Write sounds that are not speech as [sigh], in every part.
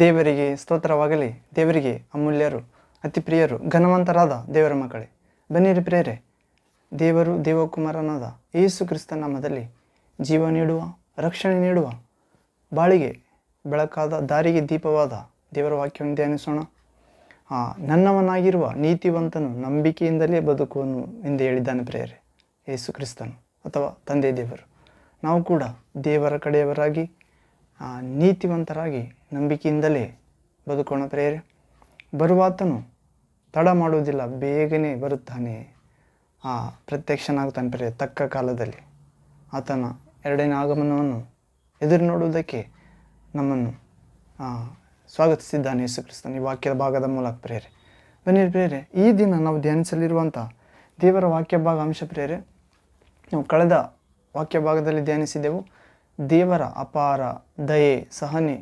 ದೇವರಿಗೆ ಸ್ತೋತ್ರವಾಗಲಿ. ದೇವರಿಗೆ ಅಮೂಲ್ಯರು ಅತಿ ಪ್ರಿಯರು ಘನವಂತರಾದ ದೇವರ ಮಕ್ಕಳೇ. ಬನ್ನಿರಿ ಪ್ರಿಯರೇ, ದೇವರು ದೇವಕುಮಾರನಾದ ಯೇಸು ಕ್ರಿಸ್ತ ನಾಮದಲ್ಲಿ ಜೀವ ನೀಡುವ, ರಕ್ಷಣೆ ನೀಡುವ, ಬಾಳಿಗೆ ಬೆಳಕಾದ, ದಾರಿಗೆ ದೀಪವಾದ ದೇವರ ವಾಕ್ಯವನ್ನು ಧ್ಯಾನಿಸೋಣ. ನನ್ನವನಾಗಿರುವ ನೀತಿವಂತನು ನಂಬಿಕೆಯಿಂದಲೇ ಬದುಕುವನು ಎಂದು ಹೇಳಿದ್ದಾನೆ ಪ್ರೇಯರೆ, ಯೇಸು ಕ್ರಿಸ್ತನು ಅಥವಾ ತಂದೆ ದೇವರು. ನಾವು ಕೂಡ ದೇವರ ಕಡೆಯವರಾಗಿ ನೀತಿವಂತರಾಗಿ ನಂಬಿಕೆಯಿಂದಲೇ ಬದುಕೋಣ ಪ್ರೇರೆ ಬರುವಾತನು ತಡ ಮಾಡುವುದಿಲ್ಲ, ಬೇಗನೆ ಬರುತ್ತಾನೆ. ಆ ಪ್ರತ್ಯಕ್ಷನಾಗ್ತಾನೆ ಪ್ರೇರೆ ತಕ್ಕ ಕಾಲದಲ್ಲಿ. ಆತನ ಎರಡನೇ ಆಗಮನವನ್ನು ಎದುರು ನೋಡುವುದಕ್ಕೆ ನಮ್ಮನ್ನು ಸ್ವಾಗತಿಸಿದ್ದಾನೆ ಯೇಸು ಕ್ರಿಸ್ತನ ಈ ವಾಕ್ಯದ ಭಾಗದ ಮೂಲಕ ಪ್ರೇರೆ ಬನ್ನಿ ಪ್ರೇರೆ ಈ ದಿನ ನಾವು ಧ್ಯಾನಿಸಲಿರುವಂಥ ದೇವರ ವಾಕ್ಯ ಭಾಗ ಅಂಶ ಪ್ರೇರೆ ನಾವು ಕಳೆದ ವಾಕ್ಯ ಭಾಗದಲ್ಲಿ ಧ್ಯಾನಿಸಿದೆವು ದೇವರ ಅಪಾರ ದಯೆ, ಸಹನೆ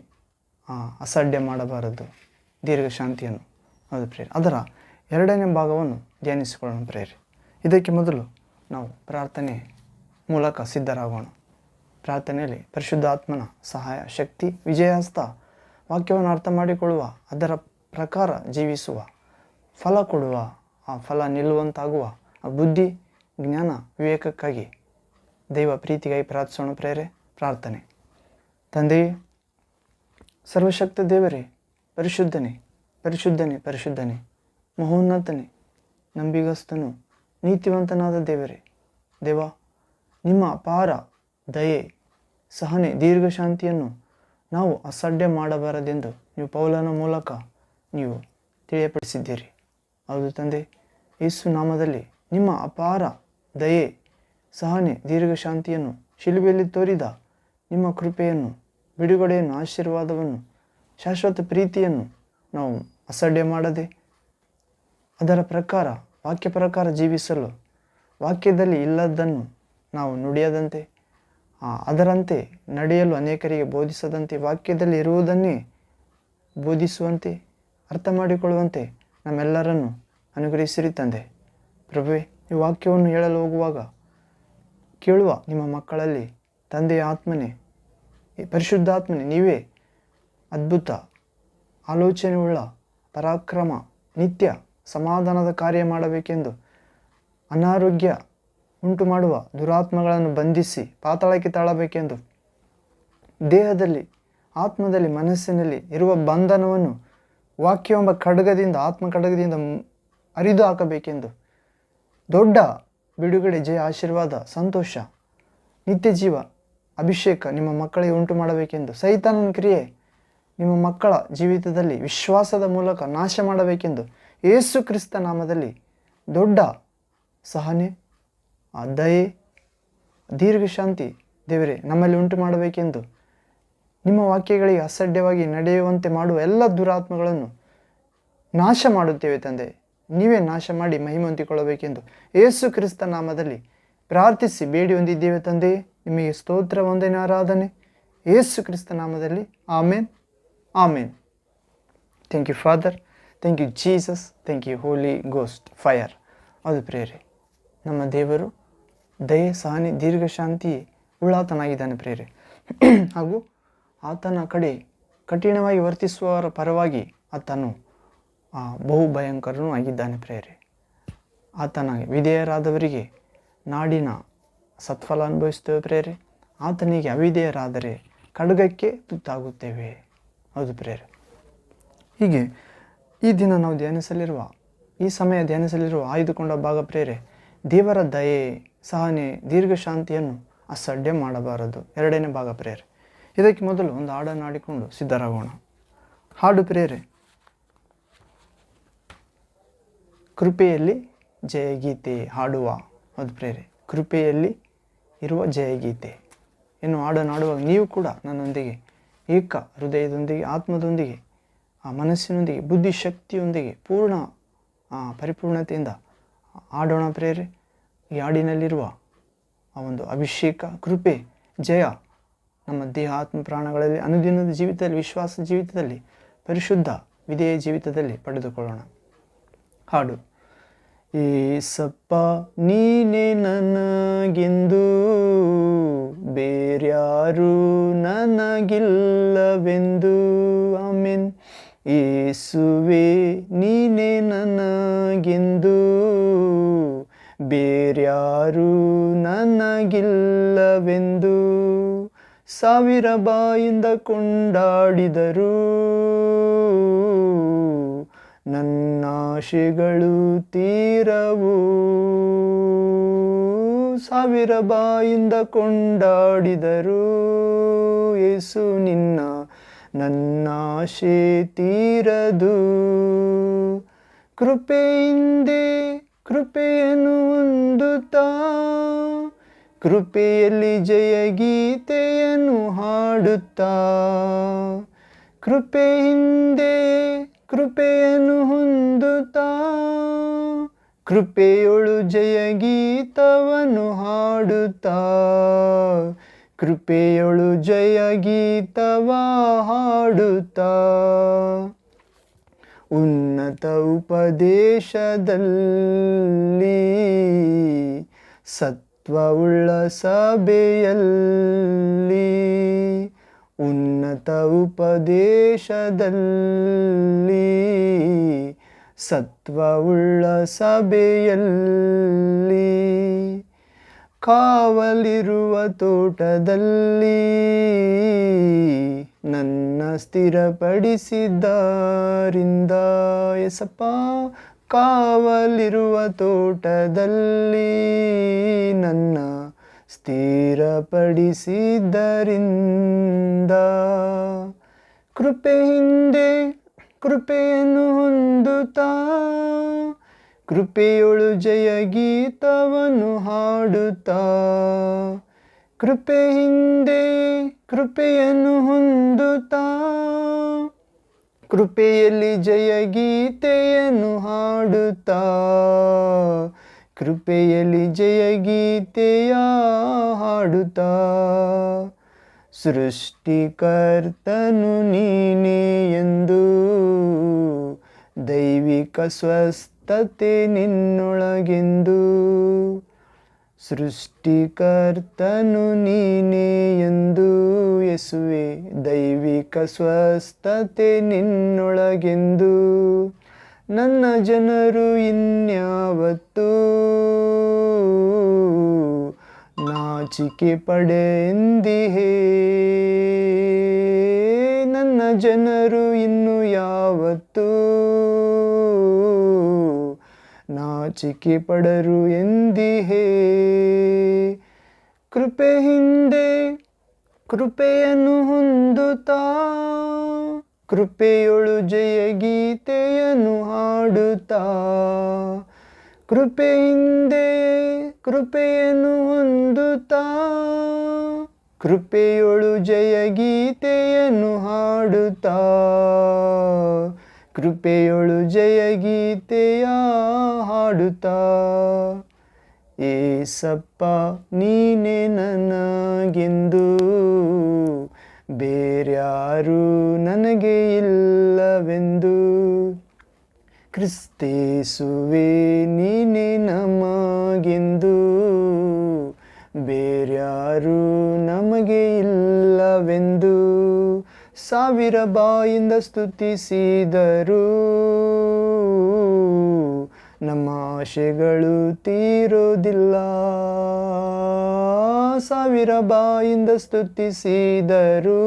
ಅಸಡ್ಡೆ ಮಾಡಬಾರದು. ದೀರ್ಘ ಶಾಂತಿಯನ್ನು ಅದು ಪ್ರೇರಿ. ಅದರ ಎರಡನೇ ಭಾಗವನ್ನು ಧ್ಯಾನಿಸಿಕೊಳ್ಳೋಣ ಪ್ರೇರಿ. ಇದಕ್ಕೆ ಮೊದಲು ನಾವು ಪ್ರಾರ್ಥನೆ ಮೂಲಕ ಸಿದ್ಧರಾಗೋಣ. ಪ್ರಾರ್ಥನೆಯಲ್ಲಿ ಪರಿಶುದ್ಧಾತ್ಮನ ಸಹಾಯ, ಶಕ್ತಿ, ವಿಜಯಹಸ್ತ ವಾಕ್ಯವನ್ನು ಅರ್ಥ ಮಾಡಿಕೊಳ್ಳುವ, ಅದರ ಪ್ರಕಾರ ಜೀವಿಸುವ, ಫಲ ಕೊಡುವ, ಆ ಫಲ ನಿಲ್ಲುವಂತಾಗುವ, ಆ ಬುದ್ಧಿ, ಜ್ಞಾನ, ವಿವೇಕಕ್ಕಾಗಿ ದೈವ ಪ್ರೀತಿಗಾಗಿ ಪ್ರಾರ್ಥಿಸೋಣ ಪ್ರೇರೆ. ಪ್ರಾರ್ಥನೆ. ತಂದೆಯೇ ಸರ್ವಶಕ್ತ ದೇವರೇ, ಪರಿಶುದ್ಧನೇ ಪರಿಶುದ್ಧನೇ ಪರಿಶುದ್ಧನೇ, ಮಹೋನ್ನತನೇ, ನಂಬಿಗಸ್ತನು, ನೀತಿವಂತನಾದ ದೇವರೇ. ದೇವ, ನಿಮ್ಮ ಅಪಾರ ದಯೆ, ಸಹನೆ, ದೀರ್ಘಶಾಂತಿಯನ್ನು ನಾವು ಅಸಡ್ಡೆ ಮಾಡಬಾರದೆಂದು ನೀವು ಪೌಲನ ಮೂಲಕ ನೀವು ತಿಳಿಯಪಡಿಸಿದ್ದೀರಿ. ಹೌದು ತಂದೆ, ಯೇಸು ನಾಮದಲ್ಲಿ ನಿಮ್ಮ ಅಪಾರ ದಯೆ, ಸಹನೆ, ದೀರ್ಘಶಾಂತಿಯನ್ನು ಶಿಲುಬೆಯಲ್ಲಿ ತೋರಿದ ನಿಮ್ಮ ಕೃಪೆಯನ್ನು ಬಿಡುಗಡೆಯನ್ನು, ಆಶೀರ್ವಾದವನ್ನು, ಶಾಶ್ವತ ಪ್ರೀತಿಯನ್ನು ನಾವು ಅಸಡ್ಡೆ ಮಾಡದೆ ಅದರ ಪ್ರಕಾರ, ವಾಕ್ಯ ಪ್ರಕಾರ ಜೀವಿಸಲು ವಾಕ್ಯದಲ್ಲಿ ಇಲ್ಲದನ್ನು ನಾವು ನುಡಿಯದಂತೆ ಅದರಂತೆ ನಡೆಯಲು ಅನೇಕರಿಗೆ ಬೋಧಿಸದಂತೆ, ವಾಕ್ಯದಲ್ಲಿ ಇರುವುದನ್ನೇ ಬೋಧಿಸುವಂತೆ, ಅರ್ಥ ಮಾಡಿಕೊಳ್ಳುವಂತೆ ನಮ್ಮೆಲ್ಲರನ್ನು ಅನುಗ್ರಹಿಸಿರಿ ತಂದೆ. ಪ್ರಭುವೆ, ಈ ವಾಕ್ಯವನ್ನು ಹೇಳಲು ಹೋಗುವಾಗ ಕೇಳುವ ನಿಮ್ಮ ಮಕ್ಕಳಲ್ಲಿ ತಂದೆಯ ಆತ್ಮನೇ ಪರಿಶುದ್ಧಾತ್ಮನೇ, ನೀವೇ ಅದ್ಭುತ, ಆಲೋಚನೆಯುಳ್ಳ, ಪರಾಕ್ರಮ, ನಿತ್ಯ ಸಮಾಧಾನದ ಕಾರ್ಯ ಮಾಡಬೇಕೆಂದು ಅನಾರೋಗ್ಯ ಉಂಟು ಮಾಡುವ ದುರಾತ್ಮಗಳನ್ನು ಬಂಧಿಸಿ ಪಾತಾಳಕ್ಕೆ ತಾಳಬೇಕೆಂದು ದೇಹದಲ್ಲಿ, ಆತ್ಮದಲ್ಲಿ, ಮನಸ್ಸಿನಲ್ಲಿ ಇರುವ ಬಂಧನವನ್ನು ವಾಕ್ಯವೆಂಬ ಖಡ್ಗದಿಂದ ಆತ್ಮ ಖಡ್ಗದಿಂದ ಅರಿದು ಹಾಕಬೇಕೆಂದು ದೊಡ್ಡ ಬಿಡುಗಡೆ, ಜಯ, ಆಶೀರ್ವಾದ, ಸಂತೋಷ ನಿತ್ಯ ಜೀವ ಅಭಿಷೇಕ ನಿಮ್ಮ ಮಕ್ಕಳಿಗೆ ಉಂಟು ಮಾಡಬೇಕೆಂದು ಸೈತಾನನ ಕ್ರಿಯೆ ನಿಮ್ಮ ಮಕ್ಕಳ ಜೀವಿತದಲ್ಲಿ ವಿಶ್ವಾಸದ ಮೂಲಕ ನಾಶ ಮಾಡಬೇಕೆಂದು ಯೇಸು ಕ್ರಿಸ್ತ ನಾಮದಲ್ಲಿ ದೊಡ್ಡ ಸಹನೆ, ಆ ದಯೆ, ದೀರ್ಘ ಶಾಂತಿ ದೇವರೇ, ನಮ್ಮಲ್ಲಿ ಉಂಟು ಮಾಡಬೇಕೆಂದು ನಿಮ್ಮ ವಾಕ್ಯಗಳಿಗೆ ಅಸಡ್ಯವಾಗಿ ನಡೆಯುವಂತೆ ಮಾಡುವ ಎಲ್ಲ ದುರಾತ್ಮಗಳನ್ನು ನಾಶ ಮಾಡುತ್ತೇವೆ ತಂದೆ. ನೀವೇ ನಾಶ ಮಾಡಿ ಮಹಿಮೆ ಹೊಂದಿಕೊಳ್ಳಬೇಕೆಂದು ಯೇಸು ಕ್ರಿಸ್ತ ನಾಮದಲ್ಲಿ ಪ್ರಾರ್ಥಿಸಿ, ಬೇಡಿ ಹೊಂದಿದ್ದೇವೆ ತಂದೆ. ನಿಮಗೆ ಸ್ತೋತ್ರ ಒಂದೇನ ಆರಾಧನೆ. ಯೇಸು ಕ್ರಿಸ್ತ ನಾಮದಲ್ಲಿ. ಆಮೇನ್. ಆಮೇನ್. Thank you father thank you Jesus thank you holy ghost fire ಅದು ಪ್ರೇರೆ, ನಮ್ಮ ದೇವರು ದಯೆ, ಸಹನೆ ದೀರ್ಘಶಾಂತಿ ಉಳ್ಳಾತನಾಗಿದ್ದಾನೆ ಪ್ರೇರೆ. ಹಾಗೂ ಆತನ ಕಡೆ ಕಠಿಣವಾಗಿ ವರ್ತಿಸುವವರ ಪರವಾಗಿ ಆತನು ಬಹು ಭಯಂಕರನೂ ಆಗಿದ್ದಾನೆ ಪ್ರೇರೆ. ಆತನ ವಿಧೇಯರಾದವರಿಗೆ ನಾಡಿನ ಸತ್ಫಲ ಅನುಭವಿಸ್ತೇವೆ ಪ್ರೇರೆ. ಆತನಿಗೆ ಅವಿಧೇಯರಾದರೆ ಖಡ್ಗಕ್ಕೆ ತುತ್ತಾಗುತ್ತೇವೆ. ಹೌದು ಪ್ರೇರೆ. ಹೀಗೆ ಈ ದಿನ ನಾವು ಧ್ಯಾನಿಸಲಿರುವ, ಈ ಸಮಯ ಧ್ಯಾನಿಸಲಿರುವ ಆಯ್ದುಕೊಂಡ ಭಾಗ ಪ್ರೇರೆ, ದೇವರ ದಯೆ, ಸಹನೆ ದೀರ್ಘ ಶಾಂತಿಯನ್ನು ಅಸಡ್ಡೆ ಮಾಡಬಾರದು. ಎರಡನೇ ಭಾಗ ಪ್ರೇರೆ. ಇದಕ್ಕೆ ಮೊದಲು ಒಂದು ಹಾಡನ್ನು ಆಡಿಕೊಂಡು ಸಿದ್ಧರಾಗೋಣ. ಹಾಡು ಪ್ರೇರೆ. ಕೃಪೆಯಲ್ಲಿ ಜಯಗೀತೆ ಹಾಡುವ. ಅದು ಪ್ರೇರೆ. ಕೃಪೆಯಲ್ಲಿ ಇರುವ ಜಯಗೀತೆ. ಇನ್ನು ಹಾಡನ್ನು ನೀವು ಕೂಡ ನನ್ನೊಂದಿಗೆ, ಏಕ ಹೃದಯದೊಂದಿಗೆ, ಆತ್ಮದೊಂದಿಗೆ, ಆ ಮನಸ್ಸಿನೊಂದಿಗೆ, ಬುದ್ಧಿಶಕ್ತಿಯೊಂದಿಗೆ ಪೂರ್ಣ ಪರಿಪೂರ್ಣತೆಯಿಂದ ಆಡೋಣ ಪ್ರೇರೆ. ಈ ಹಾಡಿನಲ್ಲಿರುವ ಆ ಒಂದು ಅಭಿಷೇಕ, ಕೃಪೆ, ಜಯ ನಮ್ಮ ದೇಹ ಆತ್ಮ ಪ್ರಾಣಗಳಲ್ಲಿ, ಅನುದಿನದ ಜೀವಿತದಲ್ಲಿ, ವಿಶ್ವಾಸ ಜೀವಿತದಲ್ಲಿ, ಪರಿಶುದ್ಧ ವಿಧೇಯ ಜೀವಿತದಲ್ಲಿ ಪಡೆದುಕೊಳ್ಳೋಣ. ಹಾಡು. ಏಸಪ್ಪ ನೀನೆ ನನಗೆಂದು ಬೇರ್ಯಾರು ನನಗಿಲ್ಲವೆಂದು. ಆಮೇನ್. ಏಸುವೆ ನೀನೆ ನನಗೆಂದು ಬೇರ್ಯಾರು ನನಗಿಲ್ಲವೆಂದು. ಸಾವಿರ ಬಾಯಿಂದ ಕೊಂಡಾಡಿದರು. ನನ್ನಾಶೆಗಳು ತೀರವು ಸಾವಿರ ಬಾಯಿಂದ ಕೊಂಡಾಡಿದರು. ಏಸು ನಿನ್ನ ನನ್ನಾಶೆ ತೀರದು. ಕೃಪೆಯಿಂದೆ ಕೃಪೆಯನ್ನು ಹೊಂದುತ್ತಾ, ಕೃಪೆಯಲ್ಲಿ ಜಯ ಗೀತೆಯನ್ನು ಹಾಡುತ್ತಾ. ಕೃಪೆ ಹಿಂದೆ ಕೃಪೆಯನ್ನು ಹೊಂದುತ್ತಾ ಕೃಪೆಯೊಳು ಜಯ ಗೀತವನ್ನು ಹಾಡುತ್ತಾ ಕೃಪೆಯೊಳು ಜಯ ಗೀತವ ಹಾಡುತ್ತಾ. ಉನ್ನತ ಉಪದೇಶದಲ್ಲಿ ಸತ್ವವುಳ್ಳ ಸಭೆಯಲ್ಲಿ ಉನ್ನತ ಉಪದೇಶದಲ್ಲಿ ಸತ್ವವುಳ್ಳ ಸಭೆಯಲ್ಲಿ ಕಾವಲಿರುವ ತೋಟದಲ್ಲಿ ನನ್ನ ಸ್ಥಿರಪಡಿಸಿದ್ದರಿಂದ ಎಸಪ್ಪ ಕಾವಲಿರುವ ತೋಟದಲ್ಲಿ ನನ್ನ ಸ್ಥಿರಪಡಿಸಿದ್ದರಿಂದ ಕೃಪೆ ಹಿಂದೆ ಕೃಪೆಯನ್ನು ಹೊಂದುತ್ತಾ ಕೃಪೆಯೊಳು ಜಯ ಗೀತವನ್ನು ಹಾಡುತ್ತಾ ಕೃಪೆ ಹಿಂದೆ ಕೃಪೆಯನ್ನು ಹೊಂದುತ್ತಾ ಕೃಪೆಯಲ್ಲಿ ಜಯ ಗೀತೆಯನ್ನು ಹಾಡುತ್ತಾ ಕೃಪೆಯಲ್ಲಿ ಜಯ ಗೀತೆಯ ಹಾಡುತ್ತಾ. ಸೃಷ್ಟಿಕರ್ತನು ನೀನೆ ಎಂದು ದೈವಿಕ ಸ್ವಸ್ಥತೆ ನಿನ್ನೊಳಗೆಂದು. ಸೃಷ್ಟಿಕರ್ತನು ನೀನೆ ಎಂದು ಯಸುವೆ ದೈವಿಕ ಸ್ವಸ್ಥತೆ ನಿನ್ನೊಳಗೆಂದು. ನನ್ನ ಜನರು ಇನ್ಯಾವತ್ತೂ? ನಾಚಿಕೆ ಪಡೆಂದಿಹೇ ನನ್ನ ಜನರು ಇನ್ನು ಯಾವತ್ತೂ? ನಾಚಿಕೆ ಪಡರು ಎಂದಿಹೇ? ಕೃಪೆ ಹಿಂದೆ ಕೃಪೆಯನ್ನು ಹೊಂದುತ್ತಾ? ಕೃಪೆಯೊಳು ಜಯ ಗೀತೆಯನ್ನು ಹಾಡುತ್ತಾ. ಕೃಪೆಯಿಂದೆ ಕೃಪೆಯನ್ನು ಹೊಂದುತ್ತಾ. ಕೃಪೆಯೊಳು ಜಯ ಗೀತೆಯನ್ನು ಹಾಡುತ್ತಾ. ಕೃಪೆಯೊಳು ಜಯ ಗೀತೆಯ ಹಾಡುತ್ತಾ. ಸಪ್ಪ ನೀನೆ ನನಗೆಂದು ಬೇರ್ಯಾರು ನನಗೆ ಇಲ್ಲವೆಂದು. ಕ್ರಿಸ್ತೇಸುವೆ ನೀನೆ ನಮಗೆಂದು. ಬೇರ್ಯಾರು ನಮಗೆ ಇಲ್ಲವೆಂದು ಸಾವಿರ ಬಾಯಿಂದ ಸ್ತುತಿಸಿದರು. ನಮ್ಮ ಆಶೆಗಳು ತೀರೋದಿಲ್ಲ. ಸಾವಿರ ಬಾಯಿಂದ ಸ್ತುತಿಸಿದರು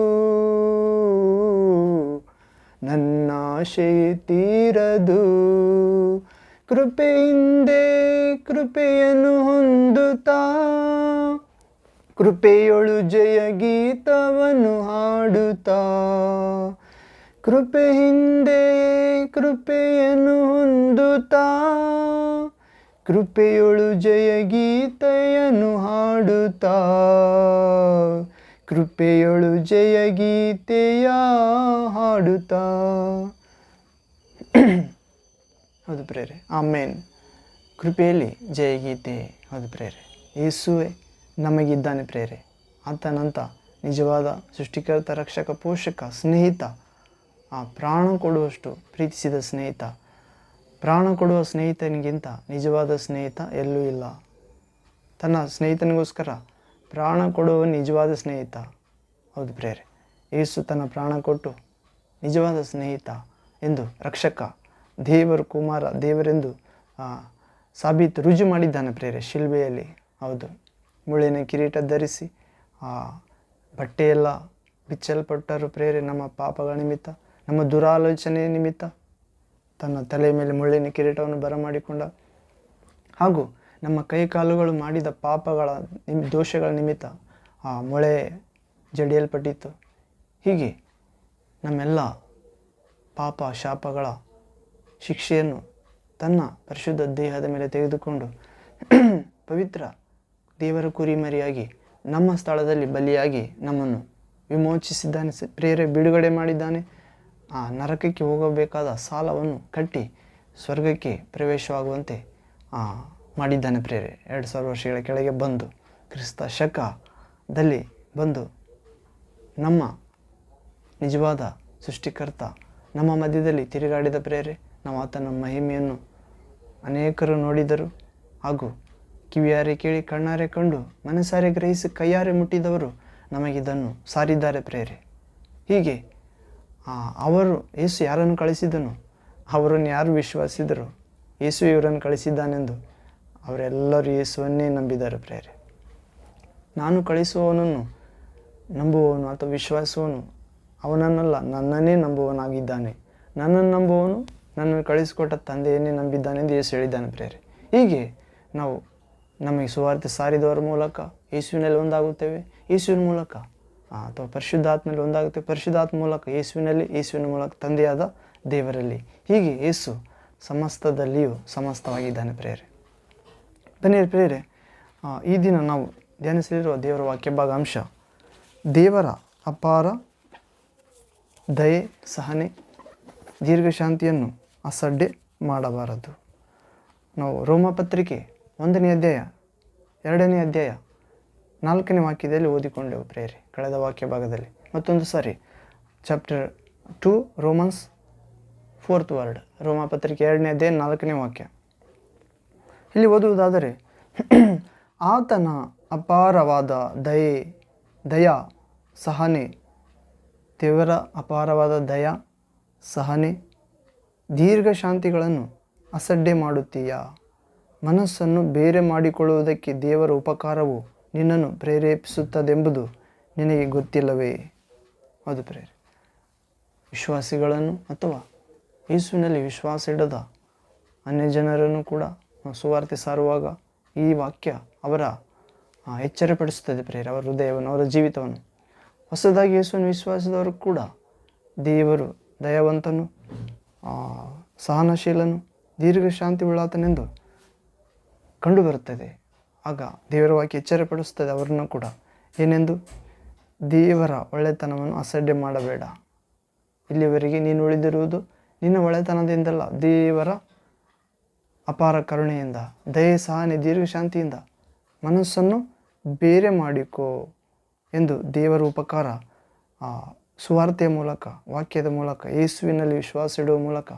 ನನ್ನ ಆಶೆ ತೀರದು. ಕೃಪೆಯಿಂದೆ ಕೃಪೆಯನ್ನು ಹೊಂದುತ್ತಾ, ಕೃಪೆಯೊಳು ಜಯ ಗೀತವನ್ನು ಹಾಡುತ್ತಾ. ಕೃಪೆ ಹಿಂದೆ ಕೃಪೆಯನ್ನು ಹೊಂದುತ್ತಾ ಕೃಪೆಯೊಳು ಜಯ ಗೀತೆಯನ್ನು ಹಾಡುತ್ತಾ ಕೃಪೆಯೊಳು ಜಯ ಗೀತೆಯ ಹಾಡುತ್ತಾ. ಹೌದು ಪ್ರೇರೆ, ಆಮೇನ್. ಕೃಪೆಯಲ್ಲಿ ಜಯಗೀತೆ ಹೌದು ಪ್ರೇರೆ. ಯೇಸುವೆ ನಮಗಿದ್ದಾನೆ ಪ್ರೇರೆ. ಆತನಂತ ನಿಜವಾದ ಸೃಷ್ಟಿಕರ್ತ, ರಕ್ಷಕ, ಪೋಷಕ, ಸ್ನೇಹಿತ ಆ ಪ್ರಾಣ ಕೊಡುವಷ್ಟು ಪ್ರೀತಿಸಿದ ಸ್ನೇಹಿತ. ಪ್ರಾಣ ಕೊಡುವ ಸ್ನೇಹಿತನಿಗಿಂತ ನಿಜವಾದ ಸ್ನೇಹಿತ ಎಲ್ಲೂ ಇಲ್ಲ. ತನ್ನ ಸ್ನೇಹಿತನಿಗೋಸ್ಕರ ಪ್ರಾಣ ಕೊಡುವ ನಿಜವಾದ ಸ್ನೇಹಿತ. ಹೌದು ಪ್ರೇರೆ ಯೇಸು ತನ್ನ ಪ್ರಾಣ ಕೊಟ್ಟು ನಿಜವಾದ ಸ್ನೇಹಿತ ಎಂದು ರಕ್ಷಕ, ದೇವರು ಕುಮಾರ, ದೇವರೆಂದು ಸಾಬೀತು ರುಜು ಮಾಡಿದ್ದಾನೆ ಪ್ರೇರೆ ಶಿಲ್ಬೆಯಲ್ಲಿ. ಹೌದು, ಮುಳ್ಳಿನ ಕಿರೀಟ ಧರಿಸಿ, ಆ, ಬಟ್ಟೆಯೆಲ್ಲ ಬಿಚ್ಚಲ್ಪಟ್ಟರು ಪ್ರೇರೆ ನಮ್ಮ ಪಾಪಗಳ ನಿಮಿತ್ತ. ನಮ್ಮ ದುರಾಲೋಚನೆಯ ನಿಮಿತ್ತ ತನ್ನ ತಲೆಯ ಮೇಲೆ ಮುಳ್ಳಿನ ಕಿರೀಟವನ್ನು ಬರಮಾಡಿಕೊಂಡ ಹಾಗೂ ನಮ್ಮ ಕೈಕಾಲುಗಳು ಮಾಡಿದ ಪಾಪಗಳ ನಿಮ್, ದೋಷಗಳ ನಿಮಿತ್ತ ಆ ಮೊಳೆ ಜಡಿಯಲ್ಪಟ್ಟಿತ್ತು. ಹೀಗೆ ನಮ್ಮೆಲ್ಲ ಪಾಪ ಶಾಪಗಳ ಶಿಕ್ಷೆಯನ್ನು ತನ್ನ ಪರಿಶುದ್ಧ ದೇಹದ ಮೇಲೆ ತೆಗೆದುಕೊಂಡು [clears throat] ಪವಿತ್ರ ದೇವರ ಕುರಿಮರಿಯಾಗಿ ನಮ್ಮ ಸ್ಥಳದಲ್ಲಿ ಬಲಿಯಾಗಿ ನಮ್ಮನ್ನು ವಿಮೋಚಿಸಿದ್ದಾನೆ. ಪ್ರೇರೆ ಬಿಡುಗಡೆ ಮಾಡಿದ್ದಾನೆ. ಆ ನರಕಕ್ಕೆ ಹೋಗಬೇಕಾದ ಸಾಲವನ್ನು ಕಟ್ಟಿ ಸ್ವರ್ಗಕ್ಕೆ ಪ್ರವೇಶವಾಗುವಂತೆ ಮಾಡಿದ್ದಾನೆ ಪ್ರೇರೆ. ಎರಡು ಸಾವಿರ ವರ್ಷಗಳ ಕೆಳಗೆ ಬಂದು ಕ್ರಿಸ್ತ ಶಕದಲ್ಲಿ ಬಂದು ನಮ್ಮ ನಿಜವಾದ ಸೃಷ್ಟಿಕರ್ತ, ನಮ್ಮ ಮಧ್ಯದಲ್ಲಿ ತಿರುಗಾಡಿದ ಪ್ರೇರೆ, ನಾವು ಆತನ ಮಹಿಮೆಯನ್ನು ಅನೇಕರು ನೋಡಿದರು ಹಾಗೂ ಕಿವಿಯಾರೆ ಕೇಳಿ ಕಣ್ಣಾರೆ ಕಂಡು ಮನಸಾರೆ ಗ್ರಹಿಸಿ ಕೈಯಾರೆ ಮುಟ್ಟಿದವರು ನಮಗಿದನ್ನು ಸಾರಿದ್ದಾರೆ ಪ್ರೇರೆ. ಹೀಗೆ ಅವರು ಯೇಸು ಯಾರನ್ನು ಕಳಿಸಿದನು? ಅವರನ್ನು ಯಾರು ವಿಶ್ವಾಸಿದರು? ಯೇಸು ಇವರನ್ನು ಕಳಿಸಿದ್ದಾನೆಂದು ಅವರೆಲ್ಲರೂ ಯೇಸುವನ್ನೇ ನಂಬಿದ್ದಾರೆ ಪ್ರೇರೆ ನಾನು ಕಳಿಸುವವನನ್ನು ನಂಬುವವನು ಅಥವಾ ವಿಶ್ವಾಸುವನು ಅವನನ್ನಲ್ಲ, ನನ್ನನ್ನೇ ನಂಬುವವನಾಗಿದ್ದಾನೆ. ನನ್ನನ್ನು ನಂಬುವವನು ನನ್ನನ್ನು ಕಳಿಸಿಕೊಟ್ಟ ತಂದೆಯನ್ನೇ ನಂಬಿದ್ದಾನೆ ಎಂದು ಯೇಸು ಹೇಳಿದ್ದಾನೆ ಪ್ರೇರೆ ಹೀಗೆ ನಾವು ನಮಗೆ ಸುವಾರ್ತೆ ಸಾರಿದವರ ಮೂಲಕ ಯೇಸುವಿನಲ್ಲಿ ಒಂದಾಗುತ್ತೇವೆ. ಯೇಸುವಿನ ಮೂಲಕ ಅಥವಾ ಪರಿಶುದ್ಧಾತ್ಮನಲ್ಲಿ ಒಂದಾಗುತ್ತೆ. ಪರಿಶುದ್ಧಾತ್ಮ ಮೂಲಕ ಯೇಸುವಿನಲ್ಲಿ, ಯೇಸುವಿನ ಮೂಲಕ ತಂದೆಯಾದ ದೇವರಲ್ಲಿ. ಹೀಗೆ ಯೇಸು ಸಮಸ್ತದಲ್ಲಿಯೂ ಸಮಸ್ತವಾಗಿದ್ದಾನೆ ಪ್ರೇರೆ ಬನ್ನಿ ಪ್ರೇರೆ ಈ ದಿನ ನಾವು ಧ್ಯಾನಿಸಲಿರುವ ದೇವರ ವಾಕ್ಯ ಭಾಗ ಅಂಶ, ದೇವರ ಅಪಾರ ದಯೆ, ಸಹನೆ, ದೀರ್ಘಶಾಂತಿಯನ್ನು ಅಸಡ್ಡೆ ಮಾಡಬಾರದು. ನಾವು ರೋಮಪತ್ರಿಕೆ ಒಂದನೇ ಅಧ್ಯಾಯ, ಎರಡನೇ ಅಧ್ಯಾಯ ನಾಲ್ಕನೇ ವಾಕ್ಯದಲ್ಲಿ ಓದಿಕೊಂಡೆವು ಪ್ರೇರಿ, ಕಳೆದ ವಾಕ್ಯ ಭಾಗದಲ್ಲಿ. ಮತ್ತೊಂದು ಸಾರಿ chapter two Romans fourth word ರೋಮಪತ್ರಿಕೆ ಎರಡನೇ ಎರಡನೇದೇ ನಾಲ್ಕನೇ ವಾಕ್ಯ. ಇಲ್ಲಿ ಓದುವುದಾದರೆ, ಆತನ ಅಪಾರವಾದ ದಯೆ, ದಯಾ ಸಹನೆ ದೇವರ ಅಪಾರವಾದ ದಯಾ ಸಹನೆ, ದೀರ್ಘ ಶಾಂತಿಗಳನ್ನು ಅಸಡ್ಡೆ ಮಾಡುತ್ತೀಯಾ? ಮನಸ್ಸನ್ನು ಬೇರೆ ಮಾಡಿಕೊಳ್ಳುವುದಕ್ಕೆ ದೇವರ ಉಪಕಾರವು ನಿನ್ನನ್ನು ಪ್ರೇರೇಪಿಸುತ್ತದೆಂಬುದು ನಿನಗೆ ಗೊತ್ತಿಲ್ಲವೇ? ಅದು ಪ್ರೇರೆ. ವಿಶ್ವಾಸಿಗಳನ್ನು ಅಥವಾ ಯೇಸುವಿನಲ್ಲಿ ವಿಶ್ವಾಸ ಇಡದ ಅನ್ಯ ಜನರನ್ನು ಕೂಡ ಸುವಾರ್ತೆ ಸಾರುವಾಗ ಈ ವಾಕ್ಯ ಅವರ ಎಚ್ಚರಪಡಿಸುತ್ತದೆ ಪ್ರೇರೆ, ಅವರ ಹೃದಯವನ್ನು, ಅವರ ಜೀವಿತವನ್ನು. ಹೊಸದಾಗಿ ಯೇಸುವನ್ನು ವಿಶ್ವಾಸದವರು ಕೂಡ ದೇವರು ದಯವಂತನು ಸಹನಶೀಲನು ದೀರ್ಘ ಶಾಂತಿ ಉಳ್ಳಾತನೆಂದು ಕಂಡುಬರುತ್ತದೆ. ಆಗ ದೇವರ ವಾಕ್ಯ ಎಚ್ಚರಪಡಿಸುತ್ತದೆ ಅವರನ್ನು ಕೂಡ. ಏನೆಂದು? ದೇವರ ಒಳ್ಳೆತನವನ್ನು ಅಸಡ್ಡೆ ಮಾಡಬೇಡ. ಇಲ್ಲಿವರೆಗೆ ನೀನು ಉಳಿದಿರುವುದು ನಿನ್ನ ಒಳ್ಳೆತನದಿಂದಲ್ಲ, ದೇವರ ಅಪಾರ ಕರುಣೆಯಿಂದ, ದಯೆ ಸಹನೆ ದೀರ್ಘ ಶಾಂತಿಯಿಂದ ಮನಸ್ಸನ್ನು ಬೇರೆ ಮಾಡಿಕೋ ಎಂದು ದೇವರ ಉಪಕಾರ ಸುವಾರ್ತೆಯ ಮೂಲಕ, ವಾಕ್ಯದ ಮೂಲಕ, ಯೇಸುವಿನಲ್ಲಿ ವಿಶ್ವಾಸ ಇಡುವ ಮೂಲಕ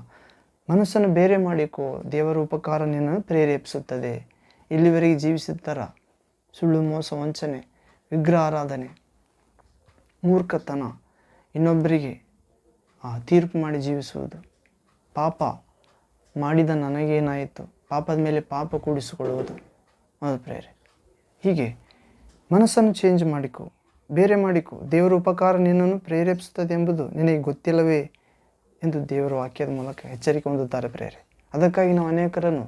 ಮನಸ್ಸನ್ನು ಬೇರೆ ಮಾಡಿಕೋ ದೇವರ ಉಪಕಾರ ನಿನ್ನನ್ನು ಪ್ರೇರೇಪಿಸುತ್ತದೆ. ಇಲ್ಲಿವರೆಗೆ ಜೀವಿಸುತ್ತಾರ ಸುಳ್ಳು, ಮೋಸ, ವಂಚನೆ, ವಿಗ್ರಹ ಆರಾಧನೆ, ಮೂರ್ಖತನ ಇನ್ನೊಬ್ಬರಿಗೆ ತೀರ್ಪು ಮಾಡಿ ಜೀವಿಸುವುದು. ಪಾಪ ಮಾಡಿದ ನನಗೇನಾಯಿತು? ಪಾಪದ ಮೇಲೆ ಪಾಪ ಕೂಡಿಸಿಕೊಳ್ಳುವುದು. ಮೊದಲು ಪ್ರೇರೆ, ಹೀಗೆ ಮನಸ್ಸನ್ನು ಚೇಂಜ್ ಮಾಡಿಕೊ, ಬೇರೆ ಮಾಡಿಕೊ. ದೇವರ ಉಪಕಾರ ನಿನ್ನನ್ನು ಪ್ರೇರೇಪಿಸುತ್ತದೆ ಎಂಬುದು ನಿನಗೆ ಗೊತ್ತಿಲ್ಲವೇ ಎಂದು ದೇವರ ವಾಕ್ಯದ ಮೂಲಕ ಎಚ್ಚರಿಕೆ ಹೊಂದುತ್ತಾರೆ ಪ್ರೇರೆ. ಅದಕ್ಕಾಗಿ ನಾವು ಅನೇಕರನ್ನು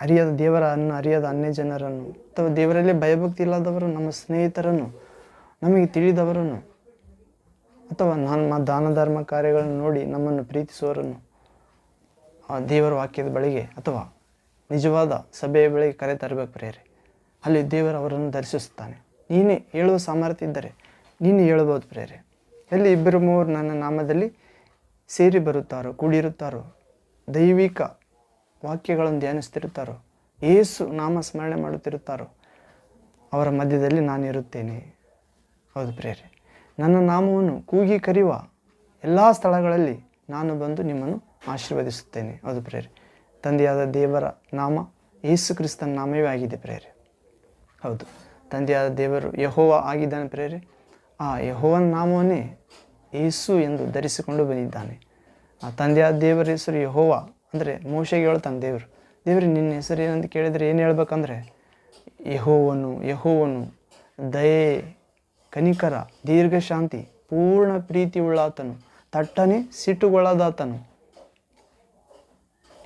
ಅರಿಯದ ದೇವರನ್ನು, ಅರಿಯದ ಅನ್ಯ ಜನರನ್ನು ಅಥವಾ ದೇವರಲ್ಲಿ ಭಯಭಕ್ತಿ ಇಲ್ಲದವರು ನಮ್ಮ ಸ್ನೇಹಿತರನ್ನು, ನಮಗೆ ತಿಳಿದವರನ್ನು, ಅಥವಾ ನಮ್ಮ ದಾನ ಧರ್ಮ ಕಾರ್ಯಗಳನ್ನು ನೋಡಿ ನಮ್ಮನ್ನು ಪ್ರೀತಿಸುವವರನ್ನು, ಆ ದೇವರ ವಾಕ್ಯದ ಬಳಿಗೆ ಅಥವಾ ನಿಜವಾದ ಸಭೆಯ ಬಳಿಗೆ ಕರೆ ತರಬೇಕು ಪ್ರೇರೆ ಅಲ್ಲಿ ದೇವರು ಅವರನ್ನು ದರ್ಶಿಸುತ್ತಾನೆ. ನೀನೇ ಹೇಳುವ ಸಾಮರ್ಥ್ಯ ಇದ್ದರೆ ನೀನು ಹೇಳ್ಬೋದು ಪ್ರೇರೆ ಎಲ್ಲಿ ಇಬ್ಬರು ಮೂವರು ನನ್ನ ನಾಮದಲ್ಲಿ ಸೇರಿ ಬರುತ್ತಾರೋ, ಕೂಡಿರುತ್ತಾರೋ, ದೈವಿಕ ವಾಕ್ಯಗಳನ್ನು ಧ್ಯಾನಿಸ್ತಿರುತ್ತಾರೋ, ಏಸು ನಾಮ ಸ್ಮರಣೆ ಮಾಡುತ್ತಿರುತ್ತಾರೋ, ಅವರ ಮಧ್ಯದಲ್ಲಿ ನಾನು ಇರುತ್ತೇನೆ. ಹೌದು ಪ್ರೇರೆ ನನ್ನ ನಾಮವನ್ನು ಕೂಗಿ ಕರೆಯುವ ಎಲ್ಲ ಸ್ಥಳಗಳಲ್ಲಿ ನಾನು ಬಂದು ನಿಮ್ಮನ್ನು ಆಶೀರ್ವದಿಸುತ್ತೇನೆ. ಹೌದು ಪ್ರೇರೆ ತಂದೆಯಾದ ದೇವರ ನಾಮ ಯೇಸು ಕ್ರಿಸ್ತನ ನಾಮವೇ ಆಗಿದೆ ಪ್ರೇರೆ ಹೌದು, ತಂದೆಯಾದ ದೇವರು ಯಹೋವ ಆಗಿದ್ದಾನೆ ಪ್ರೇರೆ ಆ ಯಹೋವನ ನಾಮವನ್ನೇ ಯೇಸು ಎಂದು ಧರಿಸಿಕೊಂಡು ಬಂದಿದ್ದಾನೆ. ಆ ತಂದೆಯಾದ ದೇವರ ಹೆಸರು ಯಹೋವ. ಅಂದರೆ ಮೋಶೆಗೆ ಹೇಳ್ತಾನೆ ದೇವರು, ದೇವ್ರಿ ನಿನ್ನ ಹೆಸರು ಏನಂತ ಕೇಳಿದರೆ ಏನು ಹೇಳ್ಬೇಕಂದ್ರೆ, ಯಹೋವನು ಯಹೋವನು ದಯೆ, ಕನಿಕರ ದೀರ್ಘ ಶಾಂತಿ ಪೂರ್ಣ ಪ್ರೀತಿ ಉಳ್ಳಾತನು, ತಟ್ಟನೆ ಸಿಟ್ಟುಗೊಳ್ಳದಾತನು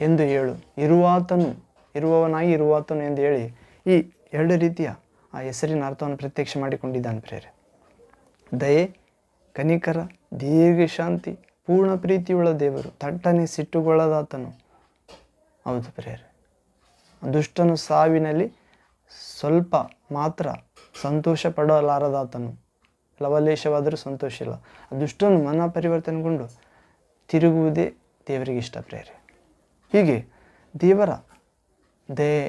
ಎಂದು ಹೇಳು. ಇರುವಾತನು, ಇರುವವನಾಗಿ ಇರುವಾತನು ಎಂದು ಹೇಳಿ ಈ ಎರಡು ರೀತಿಯ ಆ ಹೆಸರಿನ ಅರ್ಥವನ್ನು ಪ್ರತ್ಯಕ್ಷ ಮಾಡಿಕೊಂಡಿದ್ದಾನೆ ಪ್ರೇರೆ ದಯೆ, ಕನಿಕರ ದೀರ್ಘ ಶಾಂತಿ ಪೂರ್ಣ ಪ್ರೀತಿಯುಳ್ಳ ದೇವರು ತಟ್ಟನೆ ಸಿಟ್ಟುಗೊಳ್ಳದಾತನು. ಹೌದು ಪ್ರೇರೆ ದುಷ್ಟನು ಸಾವಿನಲ್ಲಿ ಸ್ವಲ್ಪ ಮಾತ್ರ ಸಂತೋಷ ಪಡಲಾರದಾತನು. ಲವಲೇಶವಾದರೂ ಸಂತೋಷ ಇಲ್ಲ. ದುಷ್ಟನು ಮನ ಪರಿವರ್ತನೆಗೊಂಡು ತಿರುಗುವುದೇ ದೇವರಿಗೆ ಇಷ್ಟ ಪ್ರೇರೆ ಹೀಗೆ ದೇವರ ದಯೆ,